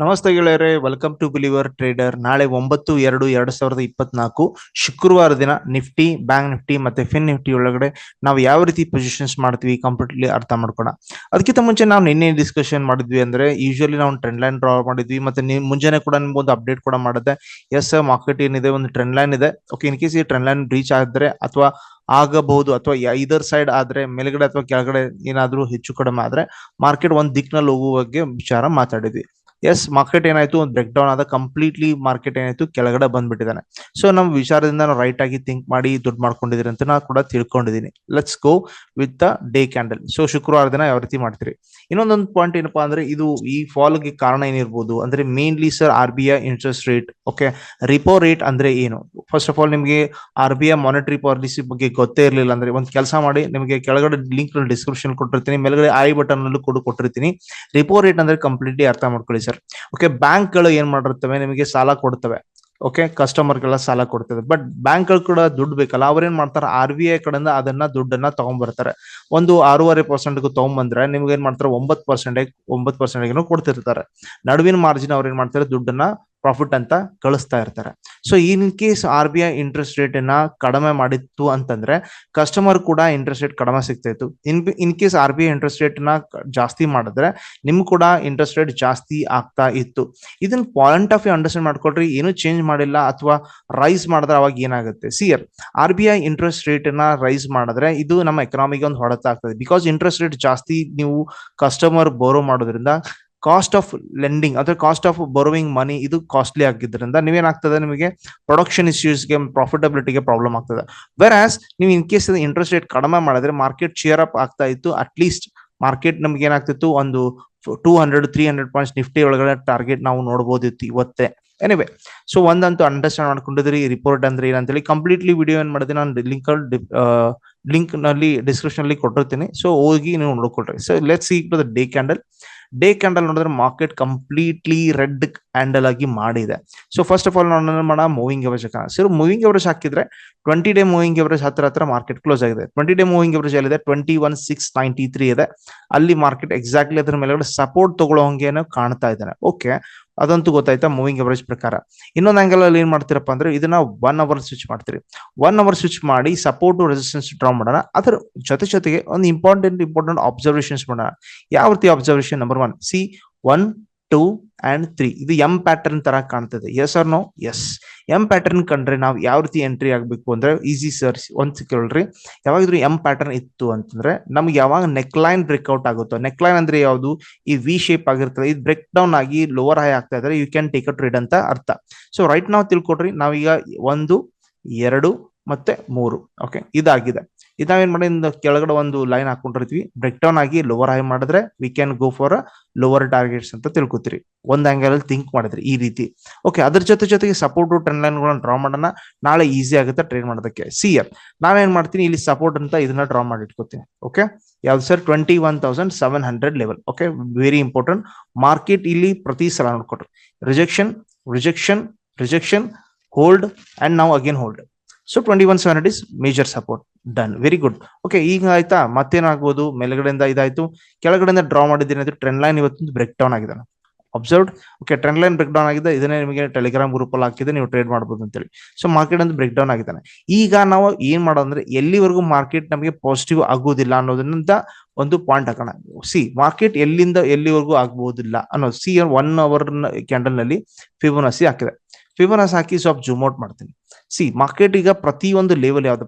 ನಮಸ್ತೆ ಗೆಳೆಯರೆ welcome to believer trader ನಾಳೆ ಒಂಬತ್ತು, ಎರಡು, ಎರಡ್ ಸಾವಿರದ ಇಪ್ಪತ್ನಾಲ್ಕು, ಶುಕ್ರವಾರ ದಿನ ನಿಫ್ಟಿ ಬ್ಯಾಂಕ್ ನಿಫ್ಟಿ ಮತ್ತೆ ಫಿನ್ ನಿಫ್ಟಿ ಒಳಗಡೆ ನಾವು ಯಾವ ರೀತಿ ಪೊಸಿಷನ್ಸ್ ಮಾಡ್ತೀವಿ ಕಂಪ್ಲೀಟ್ಲಿ ಅರ್ಥ ಮಾಡ್ಕೋಣ ಅದಕ್ಕಿಂತ ಮುಂಚೆ ನಾವು ನಿನ್ನೆ ಡಿಸ್ಕಷನ್ ಮಾಡಿದ್ವಿ ಅಂದ್ರೆ ಯೂಶಲಿ ನಾವು ಟ್ರೆಂಡ್ ಲೈನ್ ಡ್ರಾ ಮಾಡಿದ್ವಿ ಮತ್ತೆ ಮುಂಜಾನೆ ಕೂಡ ನಿಮ್ಗೊಂದು ಅಪ್ಡೇಟ್ ಕೂಡ ಮಾಡುತ್ತೆ ಎಸ್ ಮಾರ್ಕೆಟ್ ಏನಿದೆ, ಒಂದು ಟ್ರೆಂಡ್ ಲೈನ್ ಇದೆ. ಓಕೆ ಇನ್ ಕೇಸ್ ಈ ಟ್ರೆಂಡ್ ಲೈನ್ ರೀಚ್ ಆದ್ರೆ ಅಥವಾ ಆಗಬಹುದು ಅಥವಾ ಇದರ್ ಸೈಡ್ ಆದ್ರೆ, ಮೇಲ್ಗಡೆ ಅಥವಾ ಕೆಳಗಡೆ ಏನಾದ್ರೂ ಹೆಚ್ಚು ಕಡಿಮೆ ಆದ್ರೆ ಮಾರ್ಕೆಟ್ ಒಂದ್ ದಿಕ್ಕಿನಲ್ಲಿ ಹೋಗುವ ಬಗ್ಗೆ ವಿಚಾರ ಮಾತಾಡಿದ್ವಿ. ಎಸ್ ಮಾರ್ಕೆಟ್ ಏನಾಯ್ತು? ಒಂದು ಬ್ರೇಕ್ ಡೌನ್ ಆದ ಕಂಪ್ಲೀಟ್ಲಿ ಮಾರ್ಕೆಟ್ ಏನಾಯ್ತು? ಕೆಳಗಡೆ ಬಂದ್ಬಿಟ್ಟಿದ್ದಾನೆ. ಸೊ ನಮ್ಮ ವಿಚಾರದಿಂದ ನಾವು ರೈಟ್ ಆಗಿ ಥಿಂಕ್ ಮಾಡಿ ದುಡ್ಡು ಮಾಡ್ಕೊಂಡಿದ್ರಿ ಅಂತ ನಾನು ಕೂಡ ತಿಳ್ಕೊಂಡಿದ್ದೀನಿ. Let's go with the day candle so ಶುಕ್ರವಾರ ದಿನ ಯಾವ ರೀತಿ ಮಾಡ್ತೀರಿ? ಇನ್ನೊಂದೊಂದು ಪಾಯಿಂಟ್ ಏನಪ್ಪಾ ಅಂದ್ರೆ, ಇದು ಈ ಫಾಲ್ಗೆ ಕಾರಣ ಏನಿರ್ಬೋದು? ಅಂದ್ರೆ mainly sir R B I interest rate okay repo rate ಅಂದ್ರೆ ಏನು? ಫಸ್ಟ್ ಆಫ್ ಆಲ್ ನಿಮಗೆ R B I monetary policy ಬಗ್ಗೆ ಗೊತ್ತೇ ಇರಲಿಲ್ಲ ಅಂದ್ರೆ, ಒಂದು ಕೆಲಸ ಮಾಡಿ, ನಿಮಗೆ ಕೆಳಗಡೆ ಲಿಂಕ್ ಡಿಸ್ಕ್ರಿಪ್ಷನ್ ಕೊಟ್ಟಿರ್ತೀನಿ, ಮೇಲ್ಗಡೆ ಐ ಬಟನ್ ಅಲ್ಲೂ ಕೂಡ ಕೊಟ್ಟಿರ್ತೀನಿ. ರಿಪೋ ರೇಟ್ ಅಂದ್ರೆ ಕಂಪ್ಲೀಟ್ಲಿ ಅರ್ಥ ಮಾಡ್ಕೊಳ್ಳಿ ಸರ್ ಓಕೆ ಬ್ಯಾಂಕ್ಗಳು ಏನ್ ಮಾಡಿರ್ತವೆ ನಿಮಗೆ ಸಾಲ ಕೊಡ್ತವೆ. ಓಕೆ ಕಸ್ಟಮರ್ಗೆಲ್ಲ ಸಾಲ ಕೊಡ್ತದೆ. ಬಟ್ ಬ್ಯಾಂಕ್ಗಳು ಕೂಡ ದುಡ್ಡು ಬೇಕಲ್ಲ. ಅವ್ರೇನ್ ಮಾಡ್ತಾರೆ? ಆರ್ ಬಿ ಐ ಕಡೆಯಿಂದ ಅದನ್ನ ದುಡ್ಡನ್ನ ತಗೊಂಡ್ಬರ್ತಾರೆ ಒಂದು ಆರೂವರೆ ಪರ್ಸೆಂಟ್ ತಗೊಂಡ್ಬಂದ್ರೆ ನಿಮ್ಗೆ ಏನ್ ಮಾಡ್ತಾರೆ? ಒಂಬತ್ತು ಪರ್ಸೆಂಟ್ ಒಂಬತ್ತು ಪರ್ಸೆಂಟೇಜ್ ಕೊಡ್ತಿರ್ತಾರೆ. ನಡುವಿನ ಮಾರ್ಜಿನ್ ಅವ್ರು ಏನ್ ಮಾಡ್ತಾರೆ? ದುಡ್ಡನ್ನ ಪ್ರಾಫಿಟ್ ಅಂತ ಕಳಿಸ್ತಾ ಇರ್ತಾರೆ. So in case R B I interest rate ಅನ್ನ ಕಡಿಮೆ ಮಾಡಿತ್ತು ಅಂತಂದ್ರೆ ಕಸ್ಟಮರ್ ಕೂಡ ಇಂಟ್ರೆಸ್ಟ್ ರೇಟ್ ಕಡಿಮೆ ಸಿಗ್ತಾ ಇತ್ತು. In in case R B I interest ರೇಟ್ನ ಜಾಸ್ತಿ ಮಾಡಿದ್ರೆ ನಿಮ್ಗೆ ಕೂಡ ಇಂಟ್ರೆಸ್ಟ್ ರೇಟ್ ಜಾಸ್ತಿ ಆಗ್ತಾ ಇತ್ತು. ಇದನ್ನ ಪಾಯಿಂಟ್ ಆಫ್ ವ್ಯೂ ಅಂಡರ್ಸ್ಟ್ಯಾಂಡ್ ಮಾಡ್ಕೊಳ್ರಿ. ಏನು ಚೇಂಜ್ ಮಾಡಿಲ್ಲ ಅಥವಾ ರೈಸ್ ಮಾಡಿದ್ರೆ ಅವಾಗ ಏನಾಗುತ್ತೆ? ಸಿಯರ್ ಆರ್ ಬಿ ಐ ಇಂಟ್ರೆಸ್ಟ್ ರೇಟ್ನ ರೈಸ್ ಮಾಡಿದ್ರೆ ಇದು ನಮ್ಮ ಎಕನಾಮಿಗೆ ಒಂದು ಹೊಡೆತ ಆಗ್ತದೆ. ಬಿಕಾಸ್ ಇಂಟ್ರೆಸ್ಟ್ ರೇಟ್ ಜಾಸ್ತಿ ನೀವು ಕಸ್ಟಮರ್ ಬೋರೋ ಮಾಡೋದ್ರಿಂದ ಕಾಸ್ಟ್ ಆಫ್ ಲೆಂಡಿಂಗ್ ಅಥವಾ ಕಾಸ್ಟ್ ಆಫ್ ಬರೋವಿಂಗ್ ಮನಿ ಇದು ಕಾಸ್ಟ್ಲಿ ಆಗಿದ್ದರಿಂದ ನೀವೇನಾಗ್ತದೆ ನಿಮಗೆ ಪ್ರೊಡಕ್ಷನ್ ಇಶ್ಯೂಸ್ಗೆ ಪ್ರಾಫಿಟಬಿಲಿಟಿಗೆ ಪ್ರಾಬ್ಲಮ್ ಆಗ್ತದೆ. ವೆರ್ ಆಸ್ ನೀವು ಇನ್ ಕೇಸ್ ಇಂಟ್ರೆಸ್ಟ್ ರೇಟ್ ಕಡಿಮೆ ಮಾಡಿದ್ರೆ ಮಾರ್ಕೆಟ್ ಶೇರ್ ಅಪ್ ಆಗ್ತಾ ಇತ್ತು ಅಟ್ ಲೀಸ್ಟ್ ಮಾರ್ಕೆಟ್ ನಮ್ಗೆ ಏನಾಗ್ತಿತ್ತು ಒಂದು two hundred three hundred points Nifty ಒಳಗಡೆ ಟಾರ್ಗೆಟ್ ನಾವು ನೋಡಬಹುದಿತ್ತು ಇವತ್ತೇ. ಎನಿವೆ ಸೊ ಒಂದಂತೂ ಅಂಡರ್ಸ್ಟ್ಯಾಂಡ್ ಮಾಡ್ಕೊಂಡಿದ್ರಿ ರಿಪೋರ್ಟ್ ಅಂದ್ರೆ ಏನಂತೇಳಿ ಕಂಪ್ಲೀಟ್ಲಿ ವಿಡಿಯೋ ಏನ್ ಮಾಡಿದೆ, ನಾನು ಲಿಂಕ್ ಲಿಂಕ್ನಲ್ಲಿ ಡಿಸ್ಕ್ರಿಪ್ಷನ್ ಅಲ್ಲಿ ಕೊಟ್ಟಿರ್ತೀನಿ. ಸೊ ಹೋಗಿ ನೀವು ನೋಡ್ಕೊಳ್ರಿ. So let's see to the day candle day candle ನೋಡಿದ್ರೆ ಮಾರ್ಕೆಟ್ ಕಂಪ್ಲೀಟ್ಲಿ ರೆಡ್ ಹ್ಯಾಂಡಲ್ ಆಗಿ ಮಾಡಿದೆ. ಸೊ ಫಸ್ಟ್ ಆಫ್ ಆಲ್ ನೋಡೋಣ ಮಾಡ moving average sir moving average ಹಾಕಿದ್ರೆ ಟ್ವೆಂಟಿ ಡೇ ಮೂವಿಂಗ್ ಎವರೇಜ್ ಹತ್ರ ಹತ್ರ ಮಾರ್ಕೆಟ್ ಕ್ಲೋಸ್ ಆಗಿದೆ. ಟ್ವೆಂಟಿ ಡೇ ಮೂವಿಂಗ್ ಎವರೇಜ್ ಎಲ್ಲಿದೆ? Twenty one six ninety three ಇದೆ. ಅಲ್ಲಿ ಮಾರ್ಕೆಟ್ ಎಕ್ಸಾಕ್ಟ್ಲಿ ಅದ್ರ ಮೇಲೆ ಸಪೋರ್ಟ್ ತಗೊಳ್ಳೋ ಹಂಗೆ ಕಾಣ್ತಾ ಇದ್ದಾನೆ. ಓಕೆ ಅದಂತೂ ಗೊತ್ತಾಯ್ತಾ ಮೂವಿಂಗ್ ಎವರೇಜ್ ಪ್ರಕಾರ. ಇನ್ನೊಂದು ಆಂಗಲ್ ಅಲ್ಲಿ ಏನ್ ಮಾಡ್ತೀರಪ್ಪ ಅಂದ್ರೆ ಇದನ್ನ ಒನ್ ಅವರ್ ಸ್ವಿಚ್ ಮಾಡ್ತೀರಿ. ಒನ್ ಅವರ್ ಸ್ವಿಚ್ ಮಾಡಿ ಸಪೋರ್ಟ್ ರೆಸಿಸ್ಟೆನ್ಸ್ ಡ್ರಾ ಮಾಡೋಣ. ಅದ್ರ ಜೊತೆ ಜೊತೆಗೆ ಒಂದು ಇಂಪಾರ್ಟೆಂಟ್ ಇಂಪಾರ್ಟೆಂಟ್ ಅಬ್ಸರ್ವೇಷನ್ಸ್ ಮಾಡೋಣ. ಯಾವ ರೀತಿ observation number one C one two and three ಇದು ಎಂ ಪ್ಯಾಟರ್ನ್ ತರ ಕಾಣ್ತದೆ. Yes or no yes M pattern ಕಂಡ್ರೆ ನಾವು ಯಾವ ರೀತಿ ಎಂಟ್ರಿ ಆಗ್ಬೇಕು ಅಂದ್ರೆ ಈಸಿ ಸರ್ಚ್ ಒಂದ್ ಕೇಳ್ರಿ ಯಾವಾಗಿದ್ರು ಎಂ ಪ್ಯಾಟರ್ನ್ ಇತ್ತು ಅಂತಂದ್ರೆ ನಮ್ಗೆ ಯಾವಾಗ ನೆಕ್ ಲೈನ್ ಬ್ರೇಕ್ಔಟ್ ಆಗುತ್ತೋ ನೆಕ್ ಲೈನ್ ಅಂದ್ರೆ ಯಾವುದು? ಈ ವಿ ಶೇಪ್ ಆಗಿರ್ತದೆ. ಇದು ಬ್ರೇಕ್ ಡೌನ್ ಆಗಿ ಲೋವರ್ ಹೈ ಆಗ್ತಾ ಇದ್ರೆ you can take a trade ಅಂತ ಅರ್ಥ. ಸೊ ರೈಟ್ ನಾವು ತಿಳ್ಕೊಡ್ರಿ ನಾವೀಗ ಒಂದು, ಎರಡು ಮತ್ತೆ ಮೂರು. ಓಕೆ ಇದಾಗಿದೆ. ಇದಾವೇನ್ ಮಾಡಿ ಕೆಳಗಡೆ ಒಂದು ಲೈನ್ ಹಾಕೊಂಡಿರ್ತೀವಿ ಬ್ರೇಕ್ ಡೌನ್ ಆಗಿ ಲೋವರ್ ಹೈ ಮಾಡಿದ್ರೆ we can go for lower targets ಅಂತ ತಿಳ್ಕೊತೀರಿ. ಒಂದ್ ಆಂಗಲ್ ಅಲ್ಲಿ ಥಿಂಕ್ ಮಾಡಿದ್ರಿ ಈ ರೀತಿ. ಓಕೆ ಅದ್ರ ಜೊತೆ ಜೊತೆಗೆ ಸಪೋರ್ಟ್ ಟ್ರೆಂಡ್ ಲೈನ್ ಗಳನ್ನ ಡ್ರಾ ಮಾಡೋಣ. ನಾಳೆ ಈಸಿ ಆಗುತ್ತೆ ಟ್ರೇಡ್ ಮಾಡೋದಕ್ಕೆ. ಸಿ ಎರ್ ನಾವೇನ್ ಮಾಡ್ತೀನಿ? ಇಲ್ಲಿ ಸಪೋರ್ಟ್ ಅಂತ ಇದನ್ನ ಡ್ರಾ ಮಾಡಿ ಇಟ್ಕೋತೀನಿ. ಓಕೆ ಯಾವ್ದು sir twenty one thousand seven hundred level okay very important market ಇಲ್ಲಿ ಪ್ರತಿ ಸಲ ನೋಡ್ಕೊಟ್ರಿ rejection rejection rejection hold and ನಾವು again hold so twenty one seven is major support done very good okay ಈಗ ಆಯ್ತಾ? ಮತ್ತೇನಾಗ್ಬೋದು? ಮೇಲ್ಗಡೆಯಿಂದ ಇದಾಯ್ತು. ಕೆಳಗಡೆಯಿಂದ ಡ್ರಾ ಮಾಡಿದ್ದೇನೆ ಟ್ರೆಂಡ್ ಲೈನ್ ಇವತ್ತು ಬ್ರೇಕ್ ಡೌನ್ ಆಗಿದೆ. Observed okay trend line break down ಆಗಿದೆ. ಇದನ್ನೇ ನಿಮಗೆ ಟೆಲಿಗ್ರಾಮ್ ಗ್ರೂಪ್ ಅಲ್ಲಿ ಹಾಕಿದ್ರೆ ನೀವು ಟ್ರೇಡ್ ಮಾಡಬಹುದು ಅಂತೇಳಿ. ಸೊ ಮಾರ್ಕೆಟ್ ಅಂತ ಬ್ರೇಕ್ ಡೌನ್ ಆಗಿದ್ದಾನೆ. ಈಗ ನಾವು ಏನ್ ಮಾಡೋದಂದ್ರೆ ಎಲ್ಲಿವರೆಗೂ ಮಾರ್ಕೆಟ್ ನಮಗೆ ಪಾಸಿಟಿವ್ ಆಗುವುದಿಲ್ಲ ಅನ್ನೋದನ್ನ ಒಂದು ಪಾಯಿಂಟ್ ಹಾಕೋಣ. ಸಿ ಮಾರ್ಕೆಟ್ ಎಲ್ಲಿಂದ ಎಲ್ಲಿವರೆಗೂ ಆಗ್ಬಹುದಿಲ್ಲ ಅನ್ನೋದು ಸಿ ಒನ್ ಅವರ್ ಕ್ಯಾಂಡಲ್ನಲ್ಲಿ ಫಿಬೋನಸಿ ಹಾಕಿದೆ. ಫಿಬೋನಸ್ ಹಾಕಿ ಸ್ವಲ್ಪ ಜೂಮ್ ಔಟ್ ಮಾಡ್ತೀನಿ. ಸಿ ಮಾರ್ಕೆಟ್ ಈಗ ಪ್ರತಿ ಒಂದು ಲೆವೆಲ್ ಯಾವ್ದು?